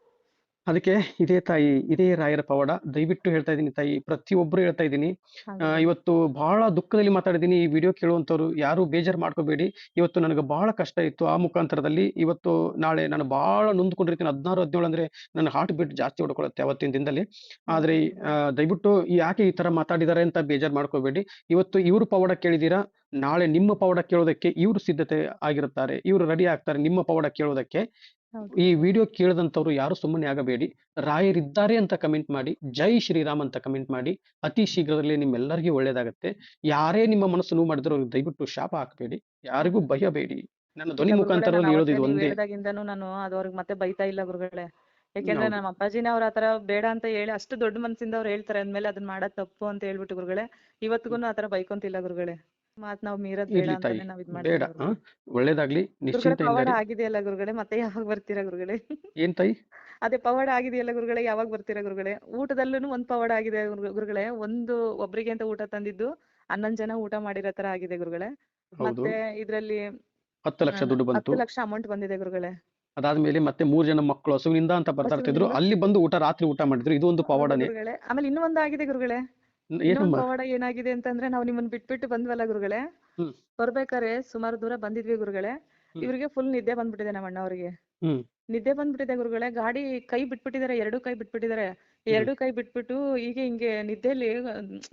ಅದಕ್ಕೆ ಇದೇ ತಾಯಿ ಇದೇ ರಾಯರ ಪವಾಡ ದಯವಿಟ್ಟು ಹೇಳ್ತಾ ಇದ್ದೀನಿ ತಾಯಿ ಪ್ರತಿಯೊಬ್ಬರು ಹೇಳ್ತಾ ಇದ್ದೀನಿ. ಇವತ್ತು ಬಹಳ ದುಃಖದಲ್ಲಿ ಮಾತಾಡಿದ್ದೀನಿ ಈ ವಿಡಿಯೋ ಕೇಳುವಂತವ್ರು ಯಾರು ಬೇಜಾರು ಮಾಡ್ಕೋಬೇಡಿ. ಇವತ್ತು ನನಗೆ ಬಹಳ ಕಷ್ಟ ಇತ್ತು. ಆ ಮುಖಾಂತರದಲ್ಲಿ ಇವತ್ತು ನಾಳೆ ನಾನು ಬಹಳ ನೊಂದ್ಕೊಂಡಿರ್ತೀನಿ ಹದಿನಾರು ಹದಿನೇಳು ಅಂದ್ರೆ ನನ್ನ ಹಾರ್ಟ್ ಬೀಟ್ ಜಾಸ್ತಿ ಹೊಡ್ಕೊಳುತ್ತೆ ಅವತ್ತಿನ ದಿನದಲ್ಲಿ. ಆದ್ರೆ ದಯವಿಟ್ಟು ಯಾಕೆ ಈ ತರ ಮಾತಾಡಿದ್ದಾರೆ ಅಂತ ಬೇಜಾರು ಮಾಡ್ಕೋಬೇಡಿ. ಇವತ್ತು ಇವರು ಪವಾಡ ಕೇಳಿದೀರಾ ನಾಳೆ ನಿಮ್ಮ ಪವಾಡ ಕೇಳೋದಕ್ಕೆ ಇವರು ಸಿದ್ಧತೆ ಆಗಿರುತ್ತಾರೆ. ಇವರು ರೆಡಿ ಆಗ್ತಾರೆ ನಿಮ್ಮ ಪವಾಡ ಕೇಳೋದಕ್ಕೆ. ಹೌದು. ಈ ವಿಡಿಯೋ ಕೇಳಿದಂಥವ್ರು ಯಾರು ಸುಮ್ಮನೆ ಆಗಬೇಡಿ. ರಾಯರಿದ್ದಾರೆ ಅಂತ ಕಮೆಂಟ್ ಮಾಡಿ ಜೈ ಶ್ರೀರಾಮ್ ಅಂತ ಕಮೆಂಟ್ ಮಾಡಿ ಅತಿ ಶೀಘ್ರದಲ್ಲೇ ನಿಮ್ಮೆಲ್ಲರಿಗೂ ಒಳ್ಳೇದಾಗತ್ತೆ. ಯಾರೇ ನಿಮ್ಮ ಮನಸ್ಸು ನೋವು ಮಾಡಿದ್ರು ಅವ್ರಿಗೆ ದಯವಿಟ್ಟು ಶಾಪ ಹಾಕಬೇಡಿ. ಯಾರಿಗೂ ಭಯಬೇಡಿ. ನನ್ನ ಧ್ವನಿ ಇಲ್ಲ ಗುರುಗಳೇ, ಮುಖಾಂತರದಲ್ಲಿ ನಾನು ಹೇಳೋದು ಅವತ್ತೇ ಇದು ನೀವ್ ಒಂದೇ. ಹೇಳ್ದಾಗಿಂದನೂ ನಾನು ಅದು ಅವ್ರಿಗೆ ಮತ್ತೆ ಬೈತಾ ಇಲ್ಲ ಗುರುಗಳೇ. ಯಾಕೆಂದ್ರೆ ಹೌದು. ನಮ್ಮ ಅಪ್ಪಾಜಿನೇ ಅವ್ರ ಆತರ ಬೇಡ ಅಂತ ಹೇಳಿ ಅಷ್ಟು ದೊಡ್ಡ ಮನಸ್ಸಿಂದ ಅವ್ರು ಹೇಳ್ತಾರೆ ಅಂದ್ಮೇಲೆ ಅದನ್ನ ಮಾಡೋದ್ ತಪ್ಪು ಅಂತ ಹೇಳ್ಬಿಟ್ಟು ಗುರುಗಳೇ. ಇವತ್ತಿಗೂ ಆತರ ಬೈಕೊಂತಿಲ್ಲ ಗುರುಗಳೇ. ಮಾತ್ ನಾವ್ ಮೀರದ್ ಬೇಡ ಅಂತ ತಾಯಿ ಅಂತಾನೆ ನಾವ್ ಇದ್ ಬೇಡ ಮಾಡ್ತೀವಿ? ಒಳ್ಳೇದಾಗ್ಲಿ. ಗುರುಗಳೇ ನಿಶ್ಚಿಂತೆಯಿಂದ ಪವಾಡ ಇರಿ. ಆಗಿದೆಯಲ್ಲ ಗುರುಗಳೇ ಮತ್ತೆ ಯಾವಾಗ ಬರ್ತೀರಾ ಗುರುಗಳೇ? ಏನ್ ತಾಯಿ? ಅದೇ ಪವಾಡ ಆಗಿದೆಯಲ್ಲ ಗುರುಗಳೇ ಯಾವಾಗ ಬರ್ತೀರಾ ಗುರುಗಳೇ? ಊಟದಲ್ಲೂ ಒಂದ್ ಪವಾಡ ಆಗಿದೆ ಗುರು- ಗುರುಗಳೇ. ಒಂದು ಒಬ್ರಿಗೆ ಅಂತ ಊಟ ತಂದಿದ್ದು ಹನ್ನೊಂದ್ ಜನ ಊಟ ಮಾಡಿರೋ ತರ ಆಗಿದೆ ಗುರುಗಳೇ. ಹೌದು. ಮತ್ತೆ ಇದ್ರಲ್ಲಿ ಹತ್ತು ಲಕ್ಷ ದುಡ್ಡು ಬಂತು. ಹತ್ತು ಲಕ್ಷ ಅಮೌಂಟ್ ಬಂದಿದೆ ಗುರುಗಳೇ. ಅದಾದ್ಮೇಲೆ ಮತ್ತೆ ಮೂರ್ ಜನ ಮಕ್ಕಳು ಹಸುವಿನಿಂದ ಅಂತ ಬರ್ತಾಡ್ತಿದ್ರು ಹಸುವಿನಿಂದ? ಅಲ್ಲಿ ಬಂದು ಊಟ ರಾತ್ರಿ ಊಟ ಮಾಡಿದ್ರು. ಇದು ಒಂದು ಹೌದು ಪವಾಡನೆ. ಗುರುಗಳೇ. ಆಮೇಲೆ ಇನ್ನೂ ಒಂದ್ ಆಗಿದೆ ಗುರುಗಳೇ. ಇನ್ನೊಂದ್ ಪವಾಡ ಏನಾಗಿದೆ ಅಂತಂದ್ರೆ ನಾವು ನಿಮ್ಮನ್ನ ಬಿಟ್ಬಿಟ್ಟು ಬಂದ್ವಲ್ಲ ಗುರುಗಳೇ. ಬರ್ಬೇಕಾರೆ ಸುಮಾರು ದೂರ ಬಂದಿದ್ವಿ ಗುರುಗಳೇ. ಇವ್ರಿಗೆ ಫುಲ್ ನಿದ್ದೆ ಬಂದ್ಬಿಟ್ಟಿದೆ ನಮ್ಮ ಅವ್ರಿಗೆ. ಹ್ಮ್. ನಿದ್ದೆ ಬಂದ್ಬಿಟ್ಟಿದೆ ಗುರುಗಳೇ ಗಾಡಿ ಕೈ ಬಿಟ್ಬಿಟ್ಟಿದ್ದಾರೆ ಎರಡು ಕೈ ಬಿಟ್ಬಿಟ್ಟಿದ್ದಾರೆ. ಎರಡು ಕೈ ಬಿಟ್ಬಿಟ್ಟು ಹೀಗೆ ಹಿಂಗೆ ನಿದ್ದೆಯಲ್ಲಿ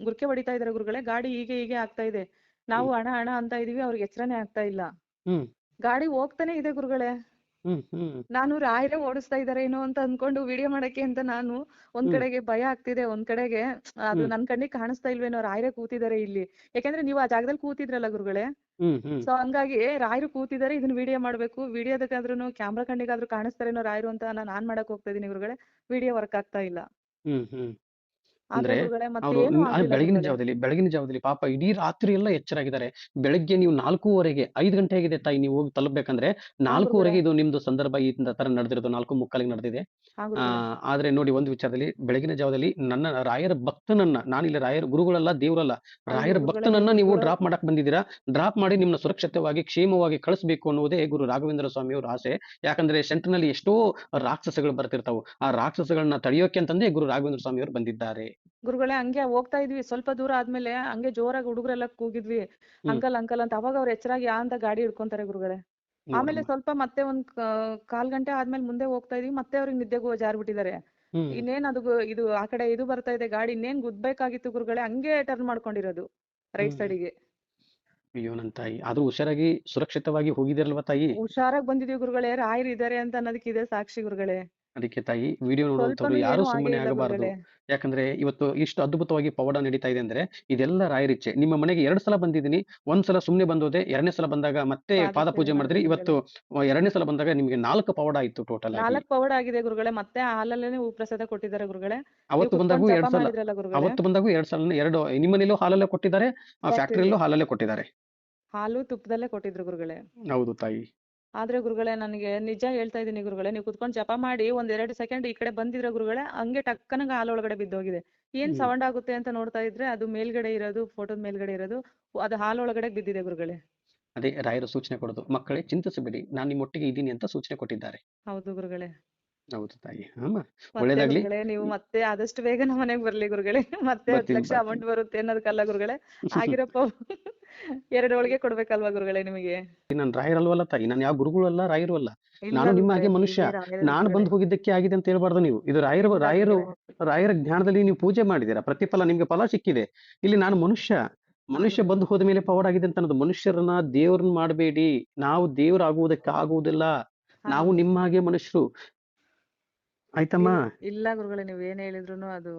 ಗುರ್ಕೆ ಹೊಡಿತಾ ಇದಾರೆ ಗುರುಗಳೇ ಗಾಡಿ ಹೀಗೆ ಹೀಗೆ ಆಗ್ತಾ ಇದೆ. ನಾವು ಹಣ ಹಣ ಅಂತ ಇದೀವಿ ಅವ್ರಿಗೆ ಎಚ್ಚರನೆ ಆಗ್ತಾ ಇಲ್ಲ. ಗಾಡಿ ಹೋಗ್ತಾನೆ ಇದೆ ಗುರುಗಳೇ. ನಾನು ರಾಯರೇ ಓಡಿಸ್ತಾ ಇದಾರೆ ಏನೋ ಅಂತ ಅನ್ಕೊಂಡು ವಿಡಿಯೋ ಮಾಡಕ್ಕೆ ಅಂತ ನಾನು ಒಂದ್ ಕಡೆಗೆ ಭಯ ಆಗ್ತಿದೆ ಒಂದ್ ಕಡೆಗೆ ಅದು. ನನ್ ಕಣ್ಣಿಗೆ ಕಾಣಿಸ್ತಾ ಇಲ್ವೇನೋ ರಾಯರೇ ಕೂತಿದಾರೆ ಇಲ್ಲಿ. ಯಾಕಂದ್ರೆ ನೀವು ಆ ಜಾಗದಲ್ಲಿ ಕೂತಿದ್ರಲ್ಲ ಗುರುಗಳೇ? ಸೊ ಹಂಗಾಗಿ ರಾಯರು ಕೂತಿದಾರೆ ಇದನ್ನ ವಿಡಿಯೋ ಮಾಡ್ಬೇಕು ವಿಡಿಯೋದಕ್ಕಾದ್ರೂ ಕ್ಯಾಮ್ರಾ ಕಣ್ಣಿಗಾದ್ರೂ ಕಾಣಿಸ್ತಾರೇನೋ ರಾಯರು ಅಂತ ನಾನು ಆನ್ ಮಾಡಕ್ ಹೋಗ್ತಾ ಇದೀನಿ ಗುರುಗಳೇ ವಿಡಿಯೋ ವರ್ಕ್ ಆಗ್ತಾ ಇಲ್ಲ. ಹ್ಮ್ ಹ್ಮ್. ಆದ್ರೆ ಅಂದ್ರೆ ಅವರು ಮತ್ತೇನು ಬೆಳಗಿನ ಜಾವದಲ್ಲಿ ಬೆಳಗಿನ ಜಾವದಲ್ಲಿ ಪಾಪ ಇಡೀ ರಾತ್ರಿ ಎಲ್ಲ ಎಚ್ಚರಾಗಿದ್ದಾರೆ. ಬೆಳಗ್ಗೆ ನೀವು ನಾಲ್ಕೂವರೆಗೆ ಐದು ಗಂಟೆ ಆಗಿದೆ ತಾಯಿ ನೀವು ಹೋಗಿ ತಲುಪಬೇಕಂದ್ರೆ ಹಾ ಗುರುಗಳೇ ನಾಲ್ಕೂವರೆಗೆ ಇದು ನಿಮ್ದು ಸಂದರ್ಭ ಈ ತರ ನಡೆದಿರೋದು ನಾಲ್ಕು ಮುಕ್ಕಾಲಿಗೆ ನಡೆದಿದೆ. ಹಾ ಆ ಗುರುಗಳೇ ಆದ್ರೆ ನೋಡಿ ಒಂದು ವಿಚಾರದಲ್ಲಿ ಬೆಳಗಿನ ಜಾವದಲ್ಲಿ ನನ್ನ ರಾಯರ ಭಕ್ತನನ್ನ ನಾನಿಲ್ಲಿ ರಾಯರ ಗುರುಗಳಲ್ಲ ದೇವರಲ್ಲ ಹೌದು ರಾಯರ ಗುರುಗಳೇ ಭಕ್ತನನ್ನ ನೀವು ಡ್ರಾಪ್ ಮಾಡಕ್ ಬಂದಿದ್ದೀರಾ? ಡ್ರಾಪ್ ಮಾಡಿ ನಿಮ್ಮನ್ನ ಸುರಕ್ಷಿತವಾಗಿ ಕ್ಷೇಮವಾಗಿ ಕಳಿಸಬೇಕು ಅನ್ನುವುದೇ ಗುರು ರಾಘವೇಂದ್ರ ಸ್ವಾಮಿಯವರ ಆಸೆ. ಯಾಕಂದ್ರೆ ಸೆಂಟರ್ನಲ್ಲಿ ಎಷ್ಟೋ ರಾಕ್ಷಸಗಳು ಬರ್ತಿರ್ತಾವೆ. ಆ ರಾಕ್ಷಸಗಳನ್ನ ತಡೆಯೋಕೆ ಅಂತಂದೇ ಗುರು ರಾಘವೇಂದ್ರ ಸ್ವಾಮಿಯವರು ಬಂದಿದ್ದಾರೆ. ಗುರುಗಳೇ ಹಂಗೆ ಹೋಗ್ತಾ ಇದ್ವಿ. ಸ್ವಲ್ಪ ದೂರ ಆದ್ಮೇಲೆ ಹಂಗೆ ಜೋರಾಗಿ ಹುಡುಗರೆಲ್ಲ ಕೂಗಿದ್ವಿ. ಅಂಕಲ್ ಅಂಕಲ್ ಅಂತ ಅವಾಗ ಅವ್ರು ಎಚ್ಚರಾಗಿ ಯಾ ಅಂತ ಗಾಡಿ ಹಿಡ್ಕೊಂತಾರೆ ಗುರುಗಳೇ. ಆಮೇಲೆ ಸ್ವಲ್ಪ ಮತ್ತೆ ಒಂದ್ ಕಾಲ್ ಗಂಟೆ ಆದ್ಮೇಲೆ ಮುಂದೆ ಹೋಗ್ತಾ ಇದೀವಿ. ಮತ್ತೆ ಅವ್ರಿಗೆ ನಿದ್ದೆಗೂ ಜಾರ್ಬಿಟ್ಟಿದ್ದಾರೆ. ಬಿಟ್ಟಿದಾರೆ ಇನ್ನೇನ್ ಅದು ಇದು ಆ ಕಡೆ ಇದು ಬರ್ತಾ ಇದೆ ಗಾಡಿ ಇನ್ನೇನ್ ಗುದ್ಬೇಕಾಗಿತ್ತು ಗುರುಗಳೇ ಹಂಗೆ ಟರ್ನ್ ಮಾಡ್ಕೊಂಡಿರೋದು ರೈಟ್ ಸೈಡಿಗೆ ಅಯ್ಯೋ ನನ್ ತಾಯಿ ಆದ್ರೂ ಹುಷಾರಾಗಿ ಸುರಕ್ಷಿತವಾಗಿ ಹೋಗಿದಿರಲ್ವಾ ತಾಯಿ? ಹುಷಾರಾಗಿ ಬಂದಿದೀವಿ ಗುರುಗಳೇ ರಾಯರ್ ಇದಾರೆ ಅಂತ ಅನ್ನೋದಕ್ಕೆ ಇದೆ ಸಾಕ್ಷಿ ಗುರುಗಳೇ. ಅದಕ್ಕೆ ತಾಯಿ ವಿಡಿಯೋ ನೋಡುವಂತವ್ರು ಸ್ವಲ್ಪನೂ ಯಾರು ಏನೂ ಸುಮ್ಮನೆ ಆಗಬಾರದು. ಗುರುಗಳೇ. ಯಾಕಂದ್ರೆ ಇವತ್ತು ಇಷ್ಟು ಅದ್ಭುತವಾಗಿ ಪವಾಡ ನಡೀತಾ ಇದೆ ಅಂದ್ರೆ ಇದೆಲ್ಲ ರಾಯರಿಚ್ಛೆ ನಿಮ್ಮ ಮನೆಗೆ ಎರಡು ಸಲ ಬಂದಿದ್ದೀನಿ. ಒಂದ್ ಸಲ ಸುಮ್ನೆ ಬಂದೋದೆ ಎರಡನೇ ಸಲ ಬಂದಾಗ ಮತ್ತೆ ಪಾದ ಪೂಜೆ ಮಾಡಿದ್ರಿ. ಇವತ್ತು ಗುರುಗಳೇ. ಎರಡನೇ ಸಲ ಬಂದಾಗ ನಿಮಗೆ ನಾಲ್ಕು ಪವಾಡ ಆಯ್ತು ಟೋಟಲ್ ನಾಲ್ಕು ನಾಲ್ಕ್ ಪವಾಡ ಆಗಿದೆ ಗುರುಗಳೇ. ಮತ್ತೆ ಹಾಲಲ್ಲೇ ಹೂ ಪ್ರಸಾದ ಕೊಟ್ಟಿದ್ದಾರೆ ಗುರುಗಳೇ. ನೀವು ಅವತ್ತು ಬಂದಾಗ ಕುತ್ಕೊಂಡ್ ಎರಡ್ ಜಪ ಸಲ ಮಾಡಿದ್ರಲ್ಲ ಗುರುಗಳೇ. ಅವತ್ತು ಬಂದಾಗ ಎರಡ್ ಸಲ ಎರಡು ನಿಮ್ಮ ಮನೇಲೂ ಹಾಲಲ್ಲೇ ಕೊಟ್ಟಿದ್ದಾರೆ ಆ ಕೊಟ್ಟಿದ್ರು ಫ್ಯಾಕ್ಟ್ರಿಯಲ್ಲೂ ಹಾಲಲ್ಲೇ ಕೊಟ್ಟಿದ್ದಾರೆ. ಹಾಲು ತುಪ್ಪದಲ್ಲೇ ಕೊಟ್ಟಿದ್ರು ಗುರುಗಳೇ. ಹೌದು ತಾಯಿ. ಆದ್ರೆ ಗುರುಗಳೇ ನನಗೆ ನಿಜ ಹೇಳ್ತಾ ಇದ್ದೀನಿ ಗುರುಗಳೇ ನೀವು ಕುತ್ಕೊಂಡು ಜಪ ಮಾಡಿ ಒಂದ್ ಎರಡು ಸೆಕೆಂಡ್ ಈ ಕಡೆ ಬಂದಿದ್ರೆ ಗುರುಗಳೇ ಹಂಗೆ ಟಕ್ಕನಂಗ ಹಾಲು ಒಳಗಡೆ ಬಿದ್ದೋಗಿದೆ. ಏನ್ ಸೌಂಡ್ ಆಗುತ್ತೆ ಅಂತ ನೋಡ್ತಾ ಇದ್ರೆ ಅದು ಮೇಲ್ಗಡೆ ಇರೋದು ಫೋಟೋದ ಮೇಲ್ಗಡೆ ಇರೋದು ಅದು ಹಾಲೊಳಗಡೆ ಒಳಗಡೆ ಬಿದ್ದಿದೆ ಗುರುಗಳೇ. ಅದೇ ರಾಯರು ಸೂಚನೆ ಕೊಡೋದು. ಮಕ್ಕಳೇ ಚಿಂತಿಸಬೇಡಿ ನಾನು ನಿಮ್ಮೊಟ್ಟಿಗೆ ಇದ್ದೀನಿ ಅಂತ ಸೂಚನೆ ಕೊಟ್ಟಿದ್ದಾರೆ. ಹೌದು ಗುರುಗಳೇ. ಹೌದು ತಾಯಿ ಒಳ್ಳೇದಾಗ್ಲಿ. ನೀವು ಮತ್ತೆ ಆದಷ್ಟು ಬೇಗ ನಮ್ಮ ಮನೆಗೆ ಬರ್ಲಿ ಗುರುಗಳೇ. ಮತ್ತೆ ಹತ್ತು ಲಕ್ಷ ಅಮೌಂಟ್ ಬರುತ್ತೆ ಅನ್ನೋದಕ್ಕಲ್ಲ ಗುರುಗಳೇ. ಆಗಿರಪ್ಪ. ಎರಡು ಹೋಳಿಗೆ ಕೊಡ್ಬೇಕಲ್ವಾ ಗುರುಗಳೇ ನಿಮಗೆ? ನಾನು ರಾಯರಲ್ವಲ್ಲ ತಾಯಿ ನಾನು ಯಾವ ಗುರುಗಳು ಅಲ್ಲ ರಾಯರು ಅಲ್ಲ. ನಾನು ನಿಮ್ಮ ಹಾಗೆ ಮನುಷ್ಯ. ನಾನು ಬಂದು ಹೋಗಿದ್ದಕ್ಕೆ ಆಗಿದೆ ಅಂತ ಹೇಳ್ಬಾರ್ದು ನೀವು. ಇದು ರಾಯರ ರಾಯರು ರಾಯರ ಜ್ಞಾನದಲ್ಲಿ ನೀವು ಪೂಜೆ ಮಾಡಿದ್ದೀರಾ? ಪ್ರತಿಫಲ ನಿಮ್ಗೆ ಫಲ ಸಿಕ್ಕಿದೆ. ಇಲ್ಲಿ ನಾನು ಮನುಷ್ಯ. ಮನುಷ್ಯ ಬಂದು ಹೋದ ಮೇಲೆ ಪವರ್ ಆಗಿದೆ ಅಂತ ಅನ್ನೋದು ಮನುಷ್ಯರನ್ನ ದೇವ್ರನ್ನ ಮಾಡಬೇಡಿ. ನಾವು ದೇವರಾಗುವುದಕ್ಕೆ ಆಗುವುದಿಲ್ಲ. ನಾವು ನಿಮ್ಮ ಹಾಗೆ ಮನುಷ್ಯರು. ಆಯ್ತಮ್ಮ? ಇಲ್ಲ ಗುರುಗಳೇ ನೀವ್ ಏನ್ ಹೇಳಿದ್ರು ಅದು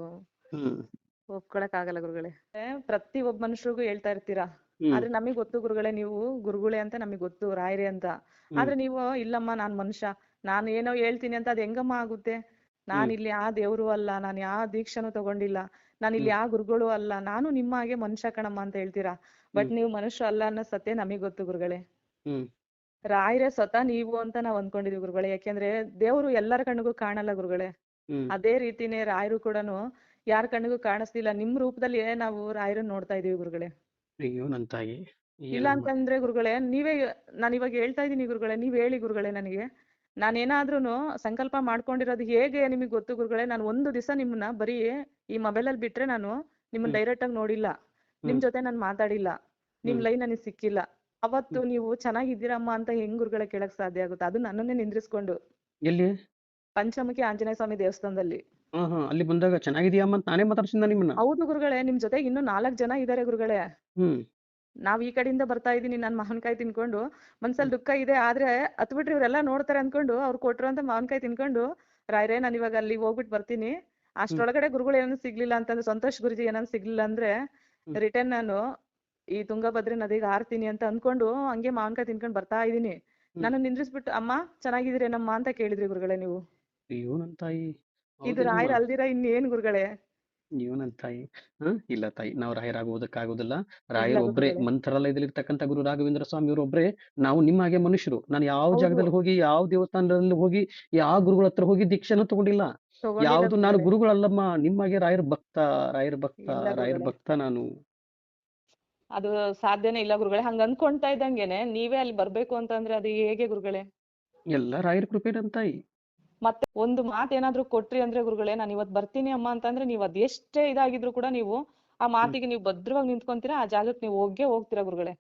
ಹ್ಮ್. ಒಪ್ಕೊಳಕ್ ಆಗಲ್ಲ ಗುರುಗಳೇ. ಪ್ರತಿ ಒಬ್ಬ ಮನುಷ್ಯರಿಗೂ ಹೇಳ್ತಾ ಇರ್ತೀರಾ? ಆದ್ರೆ ನಮಗ್ ಗೊತ್ತು ಗುರುಗಳೇ ನೀವು ಗುರುಗಳೇ ಅಂತ ನಮಗ್ ಗೊತ್ತು ರಾಯರೆ ಅಂತ. ಆದ್ರೆ ನೀವು ಇಲ್ಲಮ್ಮ ನಾನ್ ಮನುಷ್ಯ. ನಾನು ಏನೋ ಹೇಳ್ತೀನಿ ಅಂತ ಅದ್ ಹೆಂಗಮ್ಮ ಆಗುತ್ತೆ? ನಾನ್ ಇಲ್ಲಿ ಆ ದೇವ್ರು ಅಲ್ಲ ನಾನ್ ಯಾವ ದೀಕ್ಷಾನು ತಗೊಂಡಿಲ್ಲ ನಾನ್ ಇಲ್ಲಿ ಯಾವ ಗುರುಗಳು ಅಲ್ಲ ನಾನು ನಿಮ್ಮ ಹಾಗೆ ಮನುಷ್ಯ ಕಣಮ್ಮ ಅಂತ ಹೇಳ್ತೀರಾ? ಬಟ್ ನೀವು ಮನುಷ್ಯ ಅಲ್ಲ ಅನ್ನೋ ಸತ್ಯ ನಮಗ್ ಗೊತ್ತು ಗುರುಗಳೇ. ರಾಯರೇ ಸ್ವತಃ ನೀವು ಅಂತ ನಾವ್ ಅನ್ಕೊಂಡಿದೀವಿ ಗುರುಗಳೇ. ಯಾಕೆಂದ್ರೆ ದೇವ್ರು ಎಲ್ಲರ ಕಣ್ಣಿಗೂ ಕಾಣಲ್ಲ ಗುರುಗಳೇ. ಅದೇ ರೀತಿನೇ ರಾಯರು ಕೂಡನು ಯಾರ ಕಣ್ಣಿಗೂ ಕಾಣಿಸ್ತಿಲ್ಲ ನಿಮ್ ರೂಪದಲ್ಲಿ ನಾವು ರಾಯರನ್ನ ನೋಡ್ತಾ ಇದೀವಿ ಗುರುಗಳೇ. ಅಯ್ಯೋ ನನ್ ತಾಯಿ ಇಲ್ಲ ಏನಮ್ಮ ಅಂತಂದ್ರೆ ಗುರುಗಳೇ ನೀವೇ ನಾನು ಇವಾಗ ಹೇಳ್ತಾ ಇದೀನಿ ಗುರುಗಳೇ ನೀವ್ ಹೇಳಿ ಗುರುಗಳೇ ನನಗೆ. ನಾನೇನಾದ್ರೂನು ಸಂಕಲ್ಪ ಮಾಡ್ಕೊಂಡಿರೋದು ಹೇಗೆ ನಿಮಗೆ ಗೊತ್ತು ಗುರುಗಳೇ ನಾನು ಒಂದು ದಿವಸ ನಿಮ್ಮನ್ನ ಬರೀ ಈ ಮೊಬೈಲ್ ಅಲ್ಲಿ ಬಿಟ್ರೆ ನಾನು ನಿಮ್ಮನ್ನ ಹ್ಮ್. ಡೈರೆಕ್ಟ್ ಆಗಿ ನೋಡಿಲ್ಲ. ನಿಮ್ ಹ್ಮ್. ಜೊತೆ ನಾನು ಮಾತಾಡಿಲ್ಲ. ನಿಮ್ ಹ್ಮ್. ಲೈನ್ ನನಗೆ ಸಿಕ್ಕಿಲ್ಲ. ಅವತ್ತು ಹ್ಮ್. ನೀವು ಚೆನ್ನಾಗಿದ್ದೀರಮ್ಮ ಅಂತ ಹೆಂಗ್ ಗುರುಗಳೇ ಕೇಳಕ್ ಸಾಧ್ಯ ಆಗುತ್ತೆ? ಅದು ನನ್ನನ್ನೇ ನಿಂದ್ರಿಸ್ಕೊಂಡು. ಎಲ್ಲಿ? ಪಂಚಮುಖಿ ಆಂಜನೇಯ ಸ್ವಾಮಿ ದೇವಸ್ಥಾನದಲ್ಲಿ. ಹಾ ಹಾ ಅಲ್ಲಿ ಬಂದಾಗ ಚೆನ್ನಾಗಿದೆಯಮ್ಮ ಅಂತ ನಾನೇ ಮಾತಾಡ್ಸಿದ್ದ ನಿಮ್ಮನ್ನ. ಹೌದು ಗುರುಗಳೇ ನಿಮ್ ಜೊತೆ ಇನ್ನು ನಾಲ್ಕ್ ಜನ ಇದಾರೆ ಗುರುಗಳೇ. ಹ್ಮ್. ನಾವ್ ಈ ಕಡೆಯಿಂದ ಬರ್ತಾ ಇದೀನಿ ನಾನ್ ಮಾವಿನಕಾಯಿ ತಿನ್ಕೊಂಡು. ಮನ್ಸಲ್ಲಿ ದುಃಖ ಇದೆ ಆದ್ರೆ ಹತ್ಬಿಟ್ರೆ ಇವ್ರೆಲ್ಲಾ ನೋಡ್ತಾರೆ ಅನ್ಕೊಂಡು ಅವ್ರು ಅಂತ ಮಾವಿನಕಾಯಿ ತಿನ್ಕೊಂಡು ರಾಯ್ರೇ ನಾನ್ ಇವಾಗ ಅಲ್ಲಿ ಹೋಗ್ಬಿಟ್ಟು ಬರ್ತೀನಿ. ಅಷ್ಟೊಳಗಡೆ ಅಷ್ಟ್ರೊಳಗಡೆ ಗುರುಗಳು ಏನೂ ಸಿಗ್ಲಿಲ್ಲ ಅಂತಂದ್ರೆ ಸಂತೋಷ್ ಗುರುಜಿ ಏನಾದ್ರು ಸಿಗ್ಲಿಲ್ಲ ಅಂದ್ರೆ ಹ್ಮ್. ರಿಟರ್ನ್ ನಾನು ಈ ತುಂಗಭದ್ರೆ ನದಿಗೆ ಹಾರ್ತೀನಿ ಅಂತ ಅನ್ಕೊಂಡು ಹಂಗೆ ಮಾವಿನಕಾಯಿ ತಿನ್ಕೊಂಡು ಬರ್ತಾ ಇದೀನಿ ಹ್ಮ್. ನಾನು ನಿಂದ್ರಿಸ್ಬಿಟ್ಟು ಅಮ್ಮ ಚೆನ್ನಾಗಿದ್ದೀರೇನಮ್ಮ? ಅಂತ ಕೇಳಿದ್ರಿ ಗುರುಗಳೇ ನೀವು. ಅಯ್ಯೋ ನನ್ ತಾಯಿ. ಇದು ರಾಯರ್ ಅಲ್ದಿರ ಇನ್ನೇನ್ ಗುರುಗಳೇ? ನೀವು ನನ್ನ ತಾಯಿ ಹ? ಇಲ್ಲ ತಾಯಿ ನಾವು ರಾಯರಾಗುವುದಕ್ಕಾಗುದಿಲ್ಲ ಇಲ್ಲ ರಾಯರ್ ಒಬ್ರೇ ಮಂತ್ರಾಲಯದಲ್ಲಿ ಇರ್ತಕ್ಕಂತ ಗುರು ರಾಘವೇಂದ್ರ ಸ್ವಾಮಿ ಒಬ್ರೇ ನಾವು ನಿಮ್ಮ ಹಾಗೆ ಮನುಷ್ಯರು. ನಾನು ಯಾವ ಜಾಗದಲ್ಲಿ ಹೋಗಿ ಯಾವ ದೇವಸ್ಥಾನದಲ್ಲಿ ಹೋಗಿ ಯಾವ ಗುರುಗಳ ಹತ್ರ ಹೋಗಿ ದೀಕ್ಷೆನ ತಗೊಂಡಿಲ್ಲ. ಯಾವ್ದು ನಾನು ಗುರುಗಳಲ್ಲಮ್ಮ ನಿಮ್ಮಾಗೆ ರಾಯರ ಭಕ್ತ ರಾಯರ ಭಕ್ತ ರಾಯರ್ ರಾಯರ ಭಕ್ತ ನಾನು. ಅದು ಸಾಧ್ಯನೇ ಇಲ್ಲ ಗುರುಗಳೇ. ಹಂಗ ಅನ್ಕೊಂತಾ ಇದ್ದಂಗೆನೆ ನೀವೇ ಅಲ್ಲಿ ಬರ್ಬೇಕು ಅಂತಂದ್ರೆ ಅದು ಹೇಗೆ ಗುರುಗಳೇ? ಎಲ್ಲ ರಾಯರ ಕೃಪೆ ನಮ್ಮ ತಾಯಿ. ಮತ್ತೆ ಒಂದು ಮಾತ್ ಏನಾದ್ರು ಕೊಟ್ರಿ ಅಂದ್ರೆ ಗುರುಗಳೇ ನಾನು ಇವತ್ ಬರ್ತೀನಿ ಅಮ್ಮ ಅಂತಂದ್ರೆ ನೀವ್ ಅದ್ ಎಷ್ಟೇ ಇದಾಗಿದ್ರು ಕೂಡ ನೀವು ಆ ಮಾತಿಗೆ ನೀವು ಭದ್ರವಾಗಿ ನಿಂತ್ಕೊಂತೀರಾ ಆ ಜಾಗಕ್ಕೆ ನೀವು ಹೋಗೇ ಹೋಗ್ತೀರಾ ಗುರುಗಳೇ.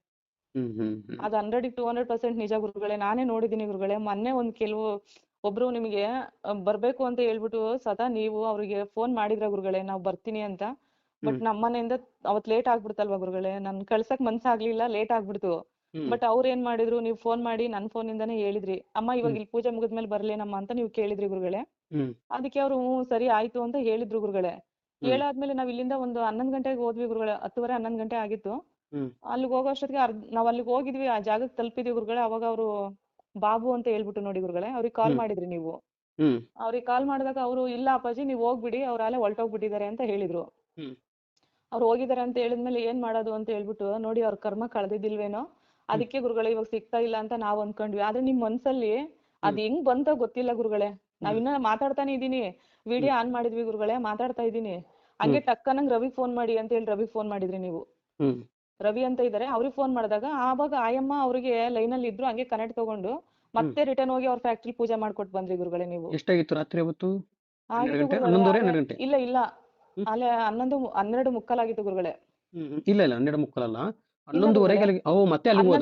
ಅದ್ ಹಂಡ್ರೆಡ್ ಟು ಹಂಡ್ರೆಡ್ ಪರ್ಸೆಂಟ್ ನಿಜ ಗುರುಗಳೇ ನಾನೇ ನೋಡಿದೀನಿ ಗುರುಗಳೇ ಮೊನ್ನೆ ಒಂದ್ ಕೆಲವು ಒಬ್ರು ನಿಮಗೆ ಬರ್ಬೇಕು ಅಂತ ಹೇಳ್ಬಿಟ್ಟು ಸದಾ ನೀವು ಅವ್ರಿಗೆ ಫೋನ್ ಮಾಡಿದ್ರ ಗುರುಗಳೇ ನಾವ್ ಬರ್ತೀನಿ ಅಂತ. ಬಟ್ ನಮ್ಮನೆಯಿಂದ ನಮ್ಮ ಮನೆಯಿಂದ ಅವತ್ ಲೇಟ್ ಆಗ್ಬಿಡ್ತಲ್ವಾ ಗುರುಗಳೇ ನನ್ ಕಳ್ಸಕ್ ಮನ್ಸಾಗ್ಲಿಲ್ಲ ಲೇಟ್ ಆಗ್ಬಿಡ್ತು. ಬಟ್ ಅವ್ರ ಏನ್ ಮಾಡಿದ್ರು ನೀವ್ ಫೋನ್ ಮಾಡಿ ನನ್ ಫೋನ್ ಇಂದಾನೇ ಹೇಳಿದ್ರಿ. ಅಮ್ಮ ಇವಾಗ ಇಲ್ಲಿ ಪೂಜೆ ಮುಗಿದ್ಮೇಲೆ ಬರ್ಲೇನಮ್ಮ ಅಂತ ನೀವು ಕೇಳಿದ್ರಿ ಗುರುಗಳೇ. ಅದಕ್ಕೆ ಅವ್ರು ಹ್ಞೂ ಸರಿ ಆಯ್ತು ಅಂತ ಹೇಳಿದ್ರು ಗುರುಗಳೇ. ಹೇಳಾದ್ಮೇಲೆ ನಾವ್ ಇಲ್ಲಿಂದ ಒಂದು ಹನ್ನೊಂದ್ ಗಂಟೆಗೆ ಹೋದ್ವಿ ಗುರುಗಳೇ ಹತ್ತುವರೆ ಹನ್ನೊಂದ್ ಗಂಟೆ ಆಗಿತ್ತು. ಅಲ್ಲಿಗೆ ಹೋಗೋ ಅಷ್ಟೊತ್ತಿಗೆ ಅರ್ಧ ನಾವ್ ಅಲ್ಲಿಗೆ ಹೋಗಿದ್ವಿ ಆ ಜಾಗಕ್ಕೆ ತಲುಪಿದ್ವಿ ಗುರುಗಳೇ ಅವಾಗ ಅವರು ಬಾಬು ಅಂತ ಹೇಳ್ಬಿಟ್ಟು ನೋಡಿ ಗುರುಗಳೇ ಅವ್ರಿಗೆ ಕಾಲ್ ಮಾಡಿದ್ರಿ ನೀವು. ಅವ್ರಿಗೆ ಕಾಲ್ ಮಾಡಿದಾಗ ಅವರು ಇಲ್ಲ ಅಪ್ಪಾಜಿ ನೀವ್ ಹೋಗ್ಬಿಡಿ ಅವ್ರ ಅಲ್ಲೇ ಹೊಲ್ಟೋಗ್ಬಿಟ್ಟಿದ್ದಾರೆ ಅಂತ ಹೇಳಿದ್ರು. ಅವ್ರು ಹೋಗಿದಾರೆ ಅಂತ ಹೇಳಿದ್ಮೇಲೆ ಏನ್ ಮಾಡೋದು ಅಂತ ಹೇಳ್ಬಿಟ್ಟು ನೋಡಿ ಅವ್ರ ಕರ್ಮ ಕಳ್ದಿದ್ದಿಲ್ವೇನೋ ಅದಕ್ಕೆ ಗುರುಗಳೇ ಇವಾಗ ಸಿಗ್ತಾ ಇಲ್ಲ ಅಂತ ನಾವ್ ಅನ್ಕೊಂಡ್ವಿ. ಆದ್ರೆ ನಿಮ್ ಮನ್ಸಲ್ಲಿ ಅದ್ ಹೆಂಗ್ ಬಂತ ಗೊತ್ತಿಲ್ಲ ಗುರುಗಳೇ. ನಾವಿನ್ನ ಮಾತಾಡ್ತಾನೆ ಇದೀನಿ. ವಿಡಿಯೋ ಆನ್ ಮಾಡಿದ್ವಿ ಗುರುಗಳೇ ಮಾತಾಡ್ತಾ ಇದೀನಿ. ಹಂಗೆ ಟಕ್ಕನಂಗ್ ರವಿ ಫೋನ್ ಮಾಡಿ ಅಂತ ಹೇಳಿ ರವಿ ಫೋನ್ ಮಾಡಿದ್ರಿ ನೀವು. ರವಿ ಅಂತ ಇದಾರೆ ಅವ್ರಿಗೆ ಫೋನ್ ಮಾಡಿದಾಗ ಆವಾಗ ಆಯಮ್ಮ ಅವ್ರಿಗೆ ಲೈನ್ ಅಲ್ಲಿ ಇದ್ರು ಹಂಗೆ ಕನೆಕ್ಟ್ ತಗೊಂಡು ಮತ್ತೆ ರಿಟರ್ನ್ ಹೋಗಿ ಅವ್ರ ಫ್ಯಾಕ್ಟ್ರಿ ಪೂಜೆ ಮಾಡ್ಕೊಟ್ ಬಂದ್ರಿ ಗುರುಗಳೇ ನೀವು. ಎಷ್ಟಾಗಿತ್ತು ರಾತ್ರಿ ಅವತ್ತು? ಇಲ್ಲ ಇಲ್ಲ. ಅಲ್ಲೇ ಹನ್ನೊಂದು ಹನ್ನೆರಡು ಮುಕ್ಕಾಲಾಗಿತ್ತು ಗುರುಗಳೇ. ಇಲ್ಲ ಇಲ್ಲ. ಹನ್ನೆರಡು ಮುಕ್ಕಲಲ್ಲ. ಹನ್ನೊಂದುವರೆಗೆ ಅಲ್ಲಿ ಓ ಮತ್ತೆ ಅಲ್ಲಿಗೆ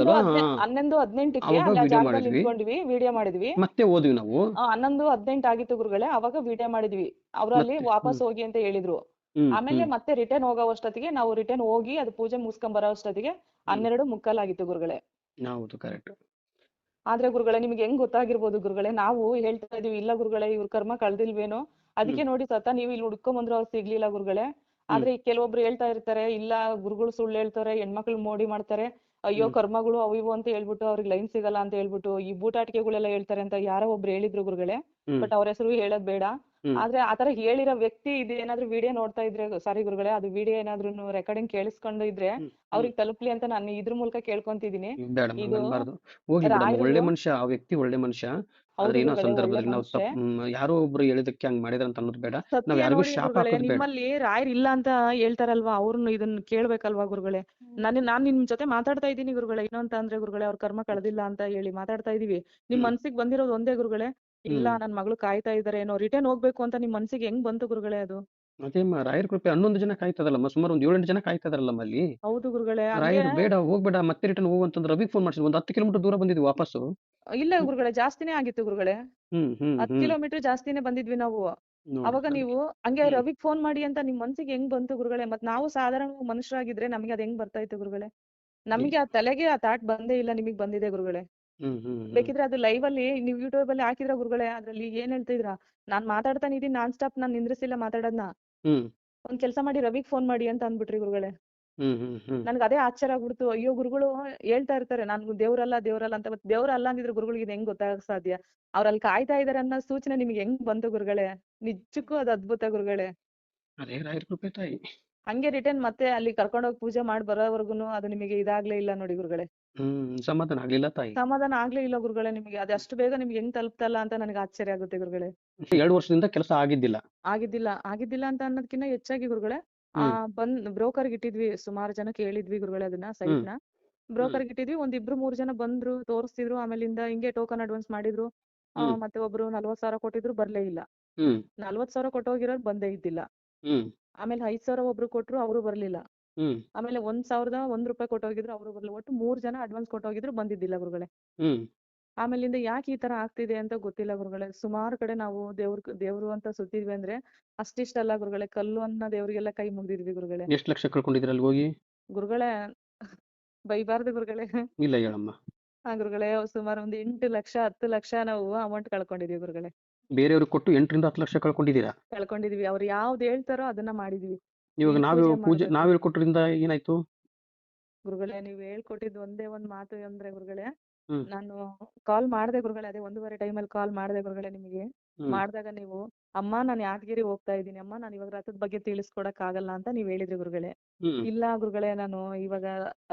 ಹನ್ನೊಂದು ಹದಿನೆಂಟಕ್ಕೆ ಅವಾಗ ಮಾಡಿದ್ವಿ. ನಿಂತ್ಕೊಂಡ್ವಿ ವಿಡಿಯೋ ಮಾಡಿದ್ವಿ. ಮತ್ತೆ ಹೋದ್ವಿ ನಾವು. ಆ, ಹನ್ನೊಂದು ಹದಿನೆಂಟು ಆಗಿತ್ತು ಗುರುಗಳೇ ಅವಾಗ ವಿಡಿಯೋ ಮಾಡಿದ್ವಿ. ಅವರಲ್ಲಿ? ವಾಪಸ್ ಹೋಗಿ ಅಂತ ಹೇಳಿದ್ರು. ಹ್ಮ್ ಆಮೇಲೆ ಹ್ಮ್. ಮತ್ತೆ ರಿಟರ್ನ್ ಹೋಗೋವಷ್ಟೊತ್ತಿಗೆ ನಾವು ರಿಟರ್ನ್ ಹೋಗಿ ಅದು ಪೂಜೆ ಮುಗಿಸ್ಕೊಂಡ್ ಬರೋ ಅಷ್ಟೊತ್ತಿಗೆ ಹನ್ನೆರಡು ಮುಕ್ಕಾಲಾಗಿತ್ತು ಗುರುಗಳೇ. ಹೌದು ಕರೆಕ್ಟ್ ಆದ್ರೆ ಗುರುಗಳೇ ನಿಮ್ಗೆ ಹೆಂಗ್ ಗೊತ್ತಾಗಿರ್ಬೋದು ಗುರುಗಳೇ? ನಾವು ಹೇಳ್ತಾ ಇದೀವಿ ಇಲ್ಲ ಗುರುಗಳೇ ಇವ್ರ ಕರ್ಮ ಕಳ್ದಿಲ್ವೇನೋ? ಅದಕ್ಕೆ ನೋಡಿ ಸತ ನೀವು ಇಲ್ಲಿ ಹುಡ್ಕೊಂಡ್ ಬಂದ್ರು ಅವ್ರು ಸಿಗ್ಲಿಲ್ಲ ಗುರುಗಳೇ. ಆದ್ರೆ ಕೆಲವೊಬ್ರು ಹೇಳ್ತಾ ಇರ್ತಾರೆ ಇಲ್ಲ ಗುರುಗಳು ಸುಳ್ಳು ಹೇಳ್ತಾರೆ ಹೆಣ್ಮಕ್ಳು ಮೋಡಿ ಮಾಡ್ತಾರೆ ಅಯ್ಯೋ ಕರ್ಮಗಳು ಅವು ಇವು ಅಂತ ಹೇಳ್ಬಿಟ್ಟು ಅವ್ರಿಗೆ ಲೈನ್ ಸಿಗಲ್ಲ ಅಂತ ಹೇಳ್ಬಿಟ್ಟು ಈ ಬೂಟಾಟಿಕೆಗಳೆಲ್ಲ ಹೇಳ್ತಾರೆ ಅಂತ ಯಾರೋ ಒಬ್ರು ಹೇಳಿದ್ರು ಗುರುಗಳೇ ಬಟ್ ಅವ್ರ ಹೆಸರು ಹೇಳೋದ್ ಬೇಡ. ಆದ್ರೆ ಆತರ ಹೇಳಿರೋ ವ್ಯಕ್ತಿ ಇದು ಏನಾದ್ರು ವಿಡಿಯೋ ನೋಡ್ತಾ ಇದ್ರೆ ಸಾರಿ ಗುರುಗಳೇ ಅದು ವಿಡಿಯೋ ಏನಾದ್ರು ರೆಕಾರ್ಡಿಂಗ್ ಕೇಳಿಸ್ಕೊಂಡು ಇದ್ರೆ. ಅವ್ರಿಗೆ ತಲುಪ್ಲಿ ಅಂತ ನಾನು ಇದ್ರ ಮೂಲಕ ಕೇಳ್ಕೊಂತಿದೀನಿ ಒಳ್ಳೆ ಮನುಷ್ಯ ಆ ವ್ಯಕ್ತಿ ಒಳ್ಳೆ ಮನುಷ್ಯ. ಆದ್ರೆ ಏನೋ ಸಂದರ್ಭದಲ್ಲಿ ನಾವು ತಪ್ಪು ಯಾರೋ ಒಬ್ರು ಹೇಳಿದಕ್ಕೆ ಹಂಗ್ ಮಾಡಿದ್ರ ಅಂತ ಅನ್ನೋದು ಬೇಡ. ನಾವ್ ಯಾರಿಗೂ ಶಾಪ ಹಾಕೋದು ಬೇಡ. ನಿಮ್ಮಲ್ಲಿ ರಾಯರ್ ಇಲ್ಲ ಅಂತ ಹೇಳ್ತಾರಲ್ವಾ? ಅವ್ರನ್ನ ಇದನ್ನ ಕೇಳ್ಬೇಕಲ್ವಾ ಗುರುಗಳೇ? ನಾನು ನಾನ್ ನಿಮ್ ಜೊತೆ ಮಾತಾಡ್ತಾ ಇದ್ದೀನಿ ಗುರುಗಳೇ. ಏನು ಅಂತ ಅಂದ್ರೆ ಗುರುಗಳೇ ಅವ್ರ ಕರ್ಮ ಕಳೆದಿಲ್ಲ ಅಂತ ಹೇಳಿ ಮಾತಾಡ್ತಾ ಇದೀವಿ. ನಿಮ್. ಮನ್ಸಿಗೆ ಬಂದಿರೋದು ಒಂದೇ ಗುರುಗಳೇ. ಇಲ್ಲ. ನನ್ ಮಗಳು ಕಾಯ್ತಾ ಇದಾರೆ ಏನೋ ರಿಟರ್ನ್ ಹೋಗ್ಬೇಕು ಅಂತ ನಿಮ್ ಮನ್ಸಿಗೆ ಹೆಂಗ್ ಬಂತು ಗುರುಗಳೇ ಅದು? ಅದೇ ಮ ರಾಯರ ಕೃಪೆ ಹನ್ನೊಂದು ಜನ ಕಾಯ್ತದಲ್ಲಮ್ಮ ಸುಮಾರು ಒಂದ್ ಏಳೆಂಟು ಜನ ಕಾಯ್ತದಲ್ಲಮ್ಮ ಅಲ್ಲಿ. ಹೌದು ಗುರುಗಳೇ ರಾಯರು ಬೇಡ ಹೋಗ್ಬೇಡ ಮತ್ತೆ ರಿಟರ್ನ್ ಹೋಗು ಅಂತಂದ್ರೆ ರವಿಗೆ ಫೋನ್ ಮಾಡ್ಸಿದ್ವಿ ಒಂದು ಹತ್ತು ಕಿಲೋಮೀಟರ್ ದೂರ ಬಂದಿದ್ವಿ ವಾಪಸ್ಸು. ಇಲ್ಲ ಗುರುಗಳೇ ಜಾಸ್ತಿನೇ ಆಗಿತ್ತು ಗುರುಗಳೇ. ಹ್ಮ್ ಹ್ಮ್ ಹತ್ ಹ್ಮ್. ಕಿಲೋಮೀಟರ್ ಜಾಸ್ತಿನೇ ಬಂದಿದ್ವಿ ನಾವು. ನೋಡಿ, ಅವಾಗ. ನೀವು ಹಂಗೆ ಹ್ಮ್. ರವಿಗ್ ಫೋನ್ ಮಾಡಿ ಅಂತ ನಿಮ್ ಮನ್ಸಿಗೆ ಹೆಂಗ್ ಬಂತು ಗುರುಗಳೇ? ಮತ್ ನಾವು ಸಾಧಾರಣ ಮನುಷ್ಯರಾಗಿದ್ರೆ ನಮಗೆ ಅದ್ ಹೆಂಗ್ ಬರ್ತಾ ಇತ್ತು ಗುರುಗಳೇ ನಮ್ಗೆ ಆ ತಲೆಗೆ ಆ ಥಾಟ್ ಬಂದೇ ಇಲ್ಲ ನಿಮಗ್ ಬಂದಿದೆ ಗುರುಗಳೇ. ಹ್ಮ್ ಹ್ಮ್ ಹ್ಮ್. ಬೇಕಿದ್ರೆ ಅದು ಲೈವ್ ಅಲ್ಲಿ ನೀವು ಯೂಟ್ಯೂಬ್ ಅಲ್ಲಿ ಹಾಕಿದ್ರ ಗುರುಗಳೇ ಅದ್ರಲ್ಲಿ ಏನ್ ಹೇಳ್ತಿದ್ರ? ನಾನ್ ಮಾತಾಡ್ತಾನೆ ಇದೀನಿ ನಾನ್ ಸ್ಟಾಪ್ ನಾನ್ ನಿಂದ್ರಿಸಿಲ್ಲ ಮಾತಾಡೋದ್ನ. ಹ್ಮ್. ಒಂದ್ ಕೆಲಸ ಮಾಡಿ ರವಿಗ್ ಫೋನ್ ಮಾಡಿ ಅಂತ ಅಂದ್ಬಿಟ್ರಿ ಗುರುಗಳೇ. ಹ್ಮ್ ಹ್ಮ್ ಹ್ಮ್. ನನ್ಗೆ ಅದೇ ಆಶ್ಚರ್ಯ ಆಗ್ಬಿಡ್ತು. ಅಯ್ಯೋ ಗುರುಗಳು ಹೇಳ್ತಾ ಇರ್ತಾರೆ ನಾನು ದೇವ್ರಲ್ಲ ದೇವ್ರಲ್ಲ ಅಂತ. ಮತ್ತೆ ದೇವ್ರಲ್ಲ ಅಂದಿದ್ರೆ ಗುರುಗಳಿಗೆ ಹೆಂಗ್ ಗೊತ್ತಾಗಕ್ ಸಾಧ್ಯ? ಅವ್ರ ಅಲ್ಲಿ ಕಾಯ್ತಾ ಇದಾರೆ ಅನ್ನೋ ಸೂಚನೆ ನಿಮ್ಗೆ ಹೆಂಗ್ ಬಂತು ಗುರುಗಳೇ? ನಿಜಕ್ಕೂ ಅದು ಅದ್ಭುತ ಗುರುಗಳೇ. ಅದೇ ರಾಯರ ಕೃಪೆ ತಾಯಿ. ಹಂಗೆ ರಿಟರ್ನ್ ಮತ್ತೆ ಅಲ್ಲಿ ಕರ್ಕೊಂಡೋಗಿ ಪೂಜೆ ಮಾಡಿ ಬರೋವರ್ಗುನು ಅದು ನಿಮಗೆ ಇದಾಗ್ಲೇ ಇಲ್ಲ ನೋಡಿ ಗುರುಗಳೇ. ಹ್ಮ್ ಸಮಾಧಾನ ಆಗ್ಲಿಲ್ಲ ತಾಯಿ? ಸಮಾಧಾನ ಆಗ್ಲೇ ಇಲ್ಲ ಗುರುಗಳೇ ನಿಮಗೆ. ಅದು ಅಷ್ಟು ಬೇಗ ನಿಮ್ಗೆ ಹೆಂಗ್ ತಲುಪ್ತಲ್ಲ ಅಂತ ನನಗೆ ಆಶ್ಚರ್ಯ ಆಗುತ್ತೆ ಗುರುಗಳೇ. ಎರಡು ವರ್ಷದಿಂದ ಕೆಲಸ ಆಗಿದ್ದಿಲ್ಲ. ಆಗಿದ್ದಿಲ್ಲ ಆಗಿದ್ದಿಲ್ಲ ಅಂತ ಅನ್ನೋದಕ್ಕಿಂತ ಹೆಚ್ಚಾಗಿ ಗುರುಗಳೇ ಆ ಹ್ಮ್. ಬಂದ್ ಬ್ರೋಕರ್ ಇಟ್ಟಿದ್ವಿ ಸುಮಾರು ಜನ ಕೇಳಿದ್ವಿ ಗುರುಗಳೇ ಅದನ್ನ ಸೈಟ್ನ ಬ್ರೋಕರ್ ಇಟ್ಟಿದ್ವಿ ಒಂದ್ ಇಬ್ರು ಮೂರ್ ಜನ ಬಂದ್ರು ತೋರಿಸ್ತಿದ್ರು ಆಮೇಲಿಂದ ಹಿಂಗೆ ಟೋಕನ್ ಅಡ್ವಾನ್ಸ್ ಮಾಡಿದ್ರು. ಆ, ಹ್ಮ್. ಮತ್ತೆ ಒಬ್ರು ನಲ್ವತ್ ಸಾವಿರ ಕೊಟ್ಟಿದ್ರು ಬರ್ಲೇ ಇಲ್ಲ. ಹ್ಮ್. ನಲ್ವತ್ ಸಾವಿರ ಕೊಟ್ಟೋಗಿರೋರು ಬಂದೇ ಇದ್ದಿಲ್ಲ. ಹ್ಮ್. ಆಮೇಲೆ ಐದ್ ಸಾವಿರ ಒಬ್ರು ಕೊಟ್ರು ಅವರು ಬರ್ಲಿಲ್ಲ. ಆಮೇಲೆ ಒಂದ್ ಸಾವಿರದ ಒಂದ್ ರೂಪಾಯಿ ಕೊಟ್ಟೋಗಿದ್ರು ಅವರು ಒಟ್ಟು ಮೂರ್ ಜನ ಅಡ್ವಾನ್ಸ್ ಕೊಟ್ಟೋಗಿದ್ರು ಬಂದಿದ್ದಿಲ್ಲ ಗುರುಗಳೇ. ಹ್ಮ್. ಆಮೇಲಿಂದ ಯಾಕೆ ಈ ತರ ಆಗ್ತಿದೆ ಅಂತ ಗೊತ್ತಿಲ್ಲ ಗುರುಗಳೇ. ಸುಮಾರು ಕಡೆ ನಾವು ದೇವ್ರ ದೇವ್ರು ಅಂತ ಸುತ್ತಿದ್ವಿ ಅಂದ್ರೆ ಅಷ್ಟಿಷ್ಟಲ್ಲ ಗುರುಗಳೇ ಕಲ್ಲು ಅನ್ನ ದೇವ್ರಿಗೆಲ್ಲ ಕೈ ಮುಗ್ದಿದ್ವಿ ಗುರುಗಳೇ. ಎಷ್ಟು ಲಕ್ಷ ಕಳ್ಕೊಂಡಿದ್ದೀರ ಅಲ್ಲಿ ಹೋಗಿ? ಗುರುಗಳೇ ಬೈಬಾರ್ದು ಗುರುಗಳೇ. ಇಲ್ಲ ಹೇಳಮ್ಮ. ಆ ಗುರುಗಳೇ ಸುಮಾರು ಒಂದು ಎಂಟು ಲಕ್ಷ ಹತ್ತು ಲಕ್ಷ ನಾವು ಅಮೌಂಟ್ ಕಳ್ಕೊಂಡಿದೀವಿ ಗುರುಗಳೇ. ಬೇರೆಯವ್ರಿಗೆ ಕೊಟ್ಟು ಎಂಟರಿಂದ ಹತ್ತು ಲಕ್ಷ ಕಳ್ಕೊಂಡಿದ್ದೀರಾ? ಕಳ್ಕೊಂಡಿದೀವಿ. ಅವ್ರು ಯಾವ್ದು ಹೇಳ್ತಾರೋ ಅದನ್ನ ಮಾಡಿದೀವಿ. ಇವಾಗ ನಾವ್ ನಾವೇ ಪೂಜೆ. ನಾವೇ ಕೊಟ್ಟರಿಂದ ಏನಾಯ್ತು ಗುರುಗಳೇ ನೀವ್ ಹೇಳ್ಕೊಟ್ಟಿದ್ ಒಂದೇ ಒಂದ್ ಮಾತು ಅಂದ್ರೆ ಗುರುಗಳೇ ಹ್ಮ್. ನಾನು ಕಾಲ್ ಮಾಡ್ದೆ ಗುರುಗಳೇ ಅದೇ ಒಂದೂವರೆ ಅಲ್ಲಿ ಕಾಲ್ ಮಾಡ್ದೆ ಗುರುಗಳೇ ನಿಮಗೆ ಹ್ಮ್. ಮಾಡ್ದಾಗ ನೀವು ಅಮ್ಮ ನಾನು ಯಾದಗಿರಿ ಹೋಗ್ತಾ ಇದ್ದೀನಿ ಅಮ್ಮ ನಾನು ಇವಾಗ ರಥದ ಬಗ್ಗೆ ತಿಳಿಸ್ಕೊಡಕ್ ಆಗಲ್ಲ ಅಂತ ನೀವ್ ಹೇಳಿದ್ರಿ ಗುರುಗಳೇ ಹ್ಮ್ ಇಲ್ಲ ಗುರುಗಳೇ ನಾನು ಇವಾಗ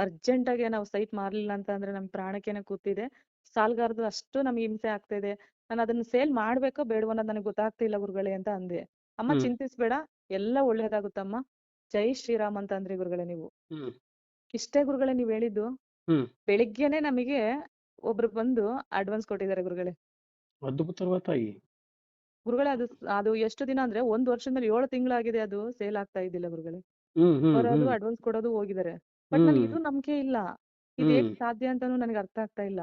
ಅರ್ಜೆಂಟ್ ಆಗಿ ನಾವು ಸೈಟ್ ಮಾರ್ಲಿಲ್ಲ ಅಂತ ಅಂದ್ರೆ ನಮ್ ಪ್ರಾಣಕ್ಕೇನೆ ಕೂತಿದೆ ಸಾಲ್ಗಾರದು ಅಷ್ಟು ನಮ್ಗೆ ಹಿಂಸೆ ಆಗ್ತಾ ಇದೆ ನಾನು ಅದನ್ನ ಸೇಲ್ ಮಾಡ್ಬೇಕೋ ಬೇಡವೋ ಅನ್ನೋದು ನನಗೆ ಗೊತ್ತಾಗ್ತಿಲ್ಲ ಗುರುಗಳೇ ಅಂತ ಅಂದೆ ಅಮ್ಮ ಹ್ಮ್. ಚಿಂತಿಸ್ಬೇಡ ಎಲ್ಲ ಒಳ್ಳೇದಾಗುತ್ತಮ್ಮ ಜೈ ಶ್ರೀರಾಮ್ ಅಂತ ಅಂದ್ರಿ ಗುರುಗಳೇ ನೀವು. ಇಷ್ಟೇ ಗುರುಗಳೇ ನೀವ್ ಹೇಳಿದ್ದು. ಬೆಳಿಗ್ಗೆನೆ ನಮಗೆ ಒಬ್ರು ಬಂದು ಅಡ್ವಾನ್ಸ್ ಕೊಟ್ಟಿದ್ದಾರೆ ಗುರುಗಳೇ. ಅದ್ಭುತವ ತಾಯಿ. ಗುರುಗಳೇ ಅದು ಅದು ಎಷ್ಟು ದಿನ ಅಂದ್ರೆ ಒಂದ್ ವರ್ಷದ ಮೇಲೆ ಏಳು ತಿಂಗಳಾಗಿದೆ ಅದು ಸೇಲ್ ಆಗ್ತಾ ಇದ್ದಿಲ್ಲ ಗುರುಗಳೇ. ಹ್ಮ್ ಅಡ್ವಾನ್ಸ್ ಕೊಡೋದು ಹೋಗಿದ್ದಾರೆ. ಬಟ್ ನನಗೆ ಇದು. ನಂಬಿಕೆ ಇಲ್ಲ. ಇದು ಹೇಗ್ ಸಾಧ್ಯ ಅಂತಾನು ನನಗೆ ಅರ್ಥ ಆಗ್ತಾ ಇಲ್ಲ.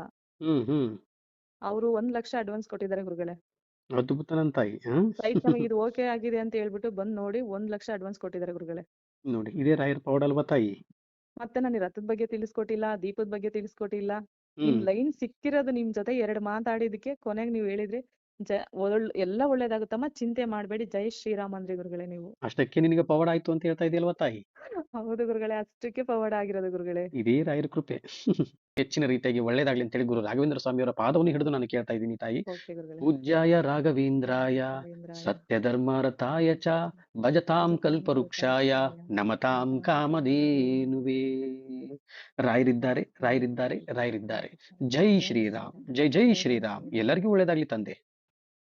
ಅವರು ಒಂದ್ ಲಕ್ಷ ಅಡ್ವಾನ್ಸ್ ಕೊಟ್ಟಿದ್ದಾರೆ ಗುರುಗಳೇ. ಅದ್ಭುತ ನನ್ ತಾಯಿ ಸೈಟ್ ನಮಗೆ ಇದು ಓಕೆ ಆಗಿದೆ ಅಂತ ಹೇಳ್ಬಿಟ್ಟು ಬಂದ್ ನೋಡಿ ಒಂದ್ ಲಕ್ಷ ಅಡ್ವಾನ್ಸ್ ಕೊಟ್ಟಿದ್ದಾರೆ ಗುರುಗಳೇ. ನೋಡಿ ಇದೇ ರಾಯರ ಪವಾಡ ಅಲ್ವಾ ತಾಯಿ? ಮತ್ತೆ ನನಗೆ ರಥದ ಬಗ್ಗೆ ತಿಳಿಸ್ಕೊಟ್ಟಿಲ್ಲ ದೀಪದ ಬಗ್ಗೆ ತಿಳಿಸ್ಕೊಟ್ಟಿಲ್ಲ. ನಿಮ್ ಹ್ಮ್. ಲೈನ್ ಸಿಕ್ಕಿರೋದು ನಿಮ್ ಜೊತೆ ಎರಡ್ ಮಾತಾಡಿದಕ್ಕೆ ಕೊನೆಗೆ ನೀವ್ ಹೇಳಿದ್ರಿ ಜ ಎಲ್ಲ ಒಳ್ಳೇದಾಗುತ್ತಮ್ಮ. ಚಿಂತೆ ಮಾಡಬೇಡಿ. ಜೈ ಶ್ರೀರಾಮ್ ಅಂದ್ರಿ ಗುರುಗಳೇ ನೀವು. ಅಷ್ಟಕ್ಕೆ ನಿನಗೆ ಪವಾಡ ಆಯ್ತು ಅಂತ ಹೇಳ್ತಾ ಇದೆಯಲ್ವಾ ತಾಯಿ? ಹೌದು ಗುರುಗಳೇ ಅಷ್ಟಕ್ಕೆ ಪವಾಡ ಆಗಿರೋದು ಗುರುಗಳೇ. ಇದೇ ರಾಯರ ಕೃಪೆ. ಹೆಚ್ಚಿನ ರೀತಿಯಾಗಿ ಒಳ್ಳೇದಾಗ್ಲಿ ಅಂತ ಹೇಳಿ ಗುರು ರಾಘವೇಂದ್ರ ಸ್ವಾಮಿಯವರ ಪಾದವನ್ನು ಹಿಡಿದು ನಾನು ಕೇಳ್ತಾ ಇದ್ದೀನಿ ತಾಯಿ. ಪೂಜ್ಯಾಯ ರಾಘವೇಂದ್ರಾಯ ರವೀಂದ್ರಾಯ ಸತ್ಯಧರ್ಮರತಾಯ ಚ ಭಜತಾಂ ಕಲ್ಪವೃಕ್ಷಾಯ ನಮತಾಂ ಕಾಮಧೇನುವೇ. ರಾಯರಿದ್ದಾರೆ ರಾಯರಿದ್ದಾರೆ ರಾಯರಿದ್ದಾರೆ. ಜೈ ಶ್ರೀರಾಮ್ ಜೈ ಜೈ ಶ್ರೀರಾಮ್. ಎಲ್ಲರಿಗೂ ಒಳ್ಳೇದಾಗ್ಲಿ ತಂದೆ.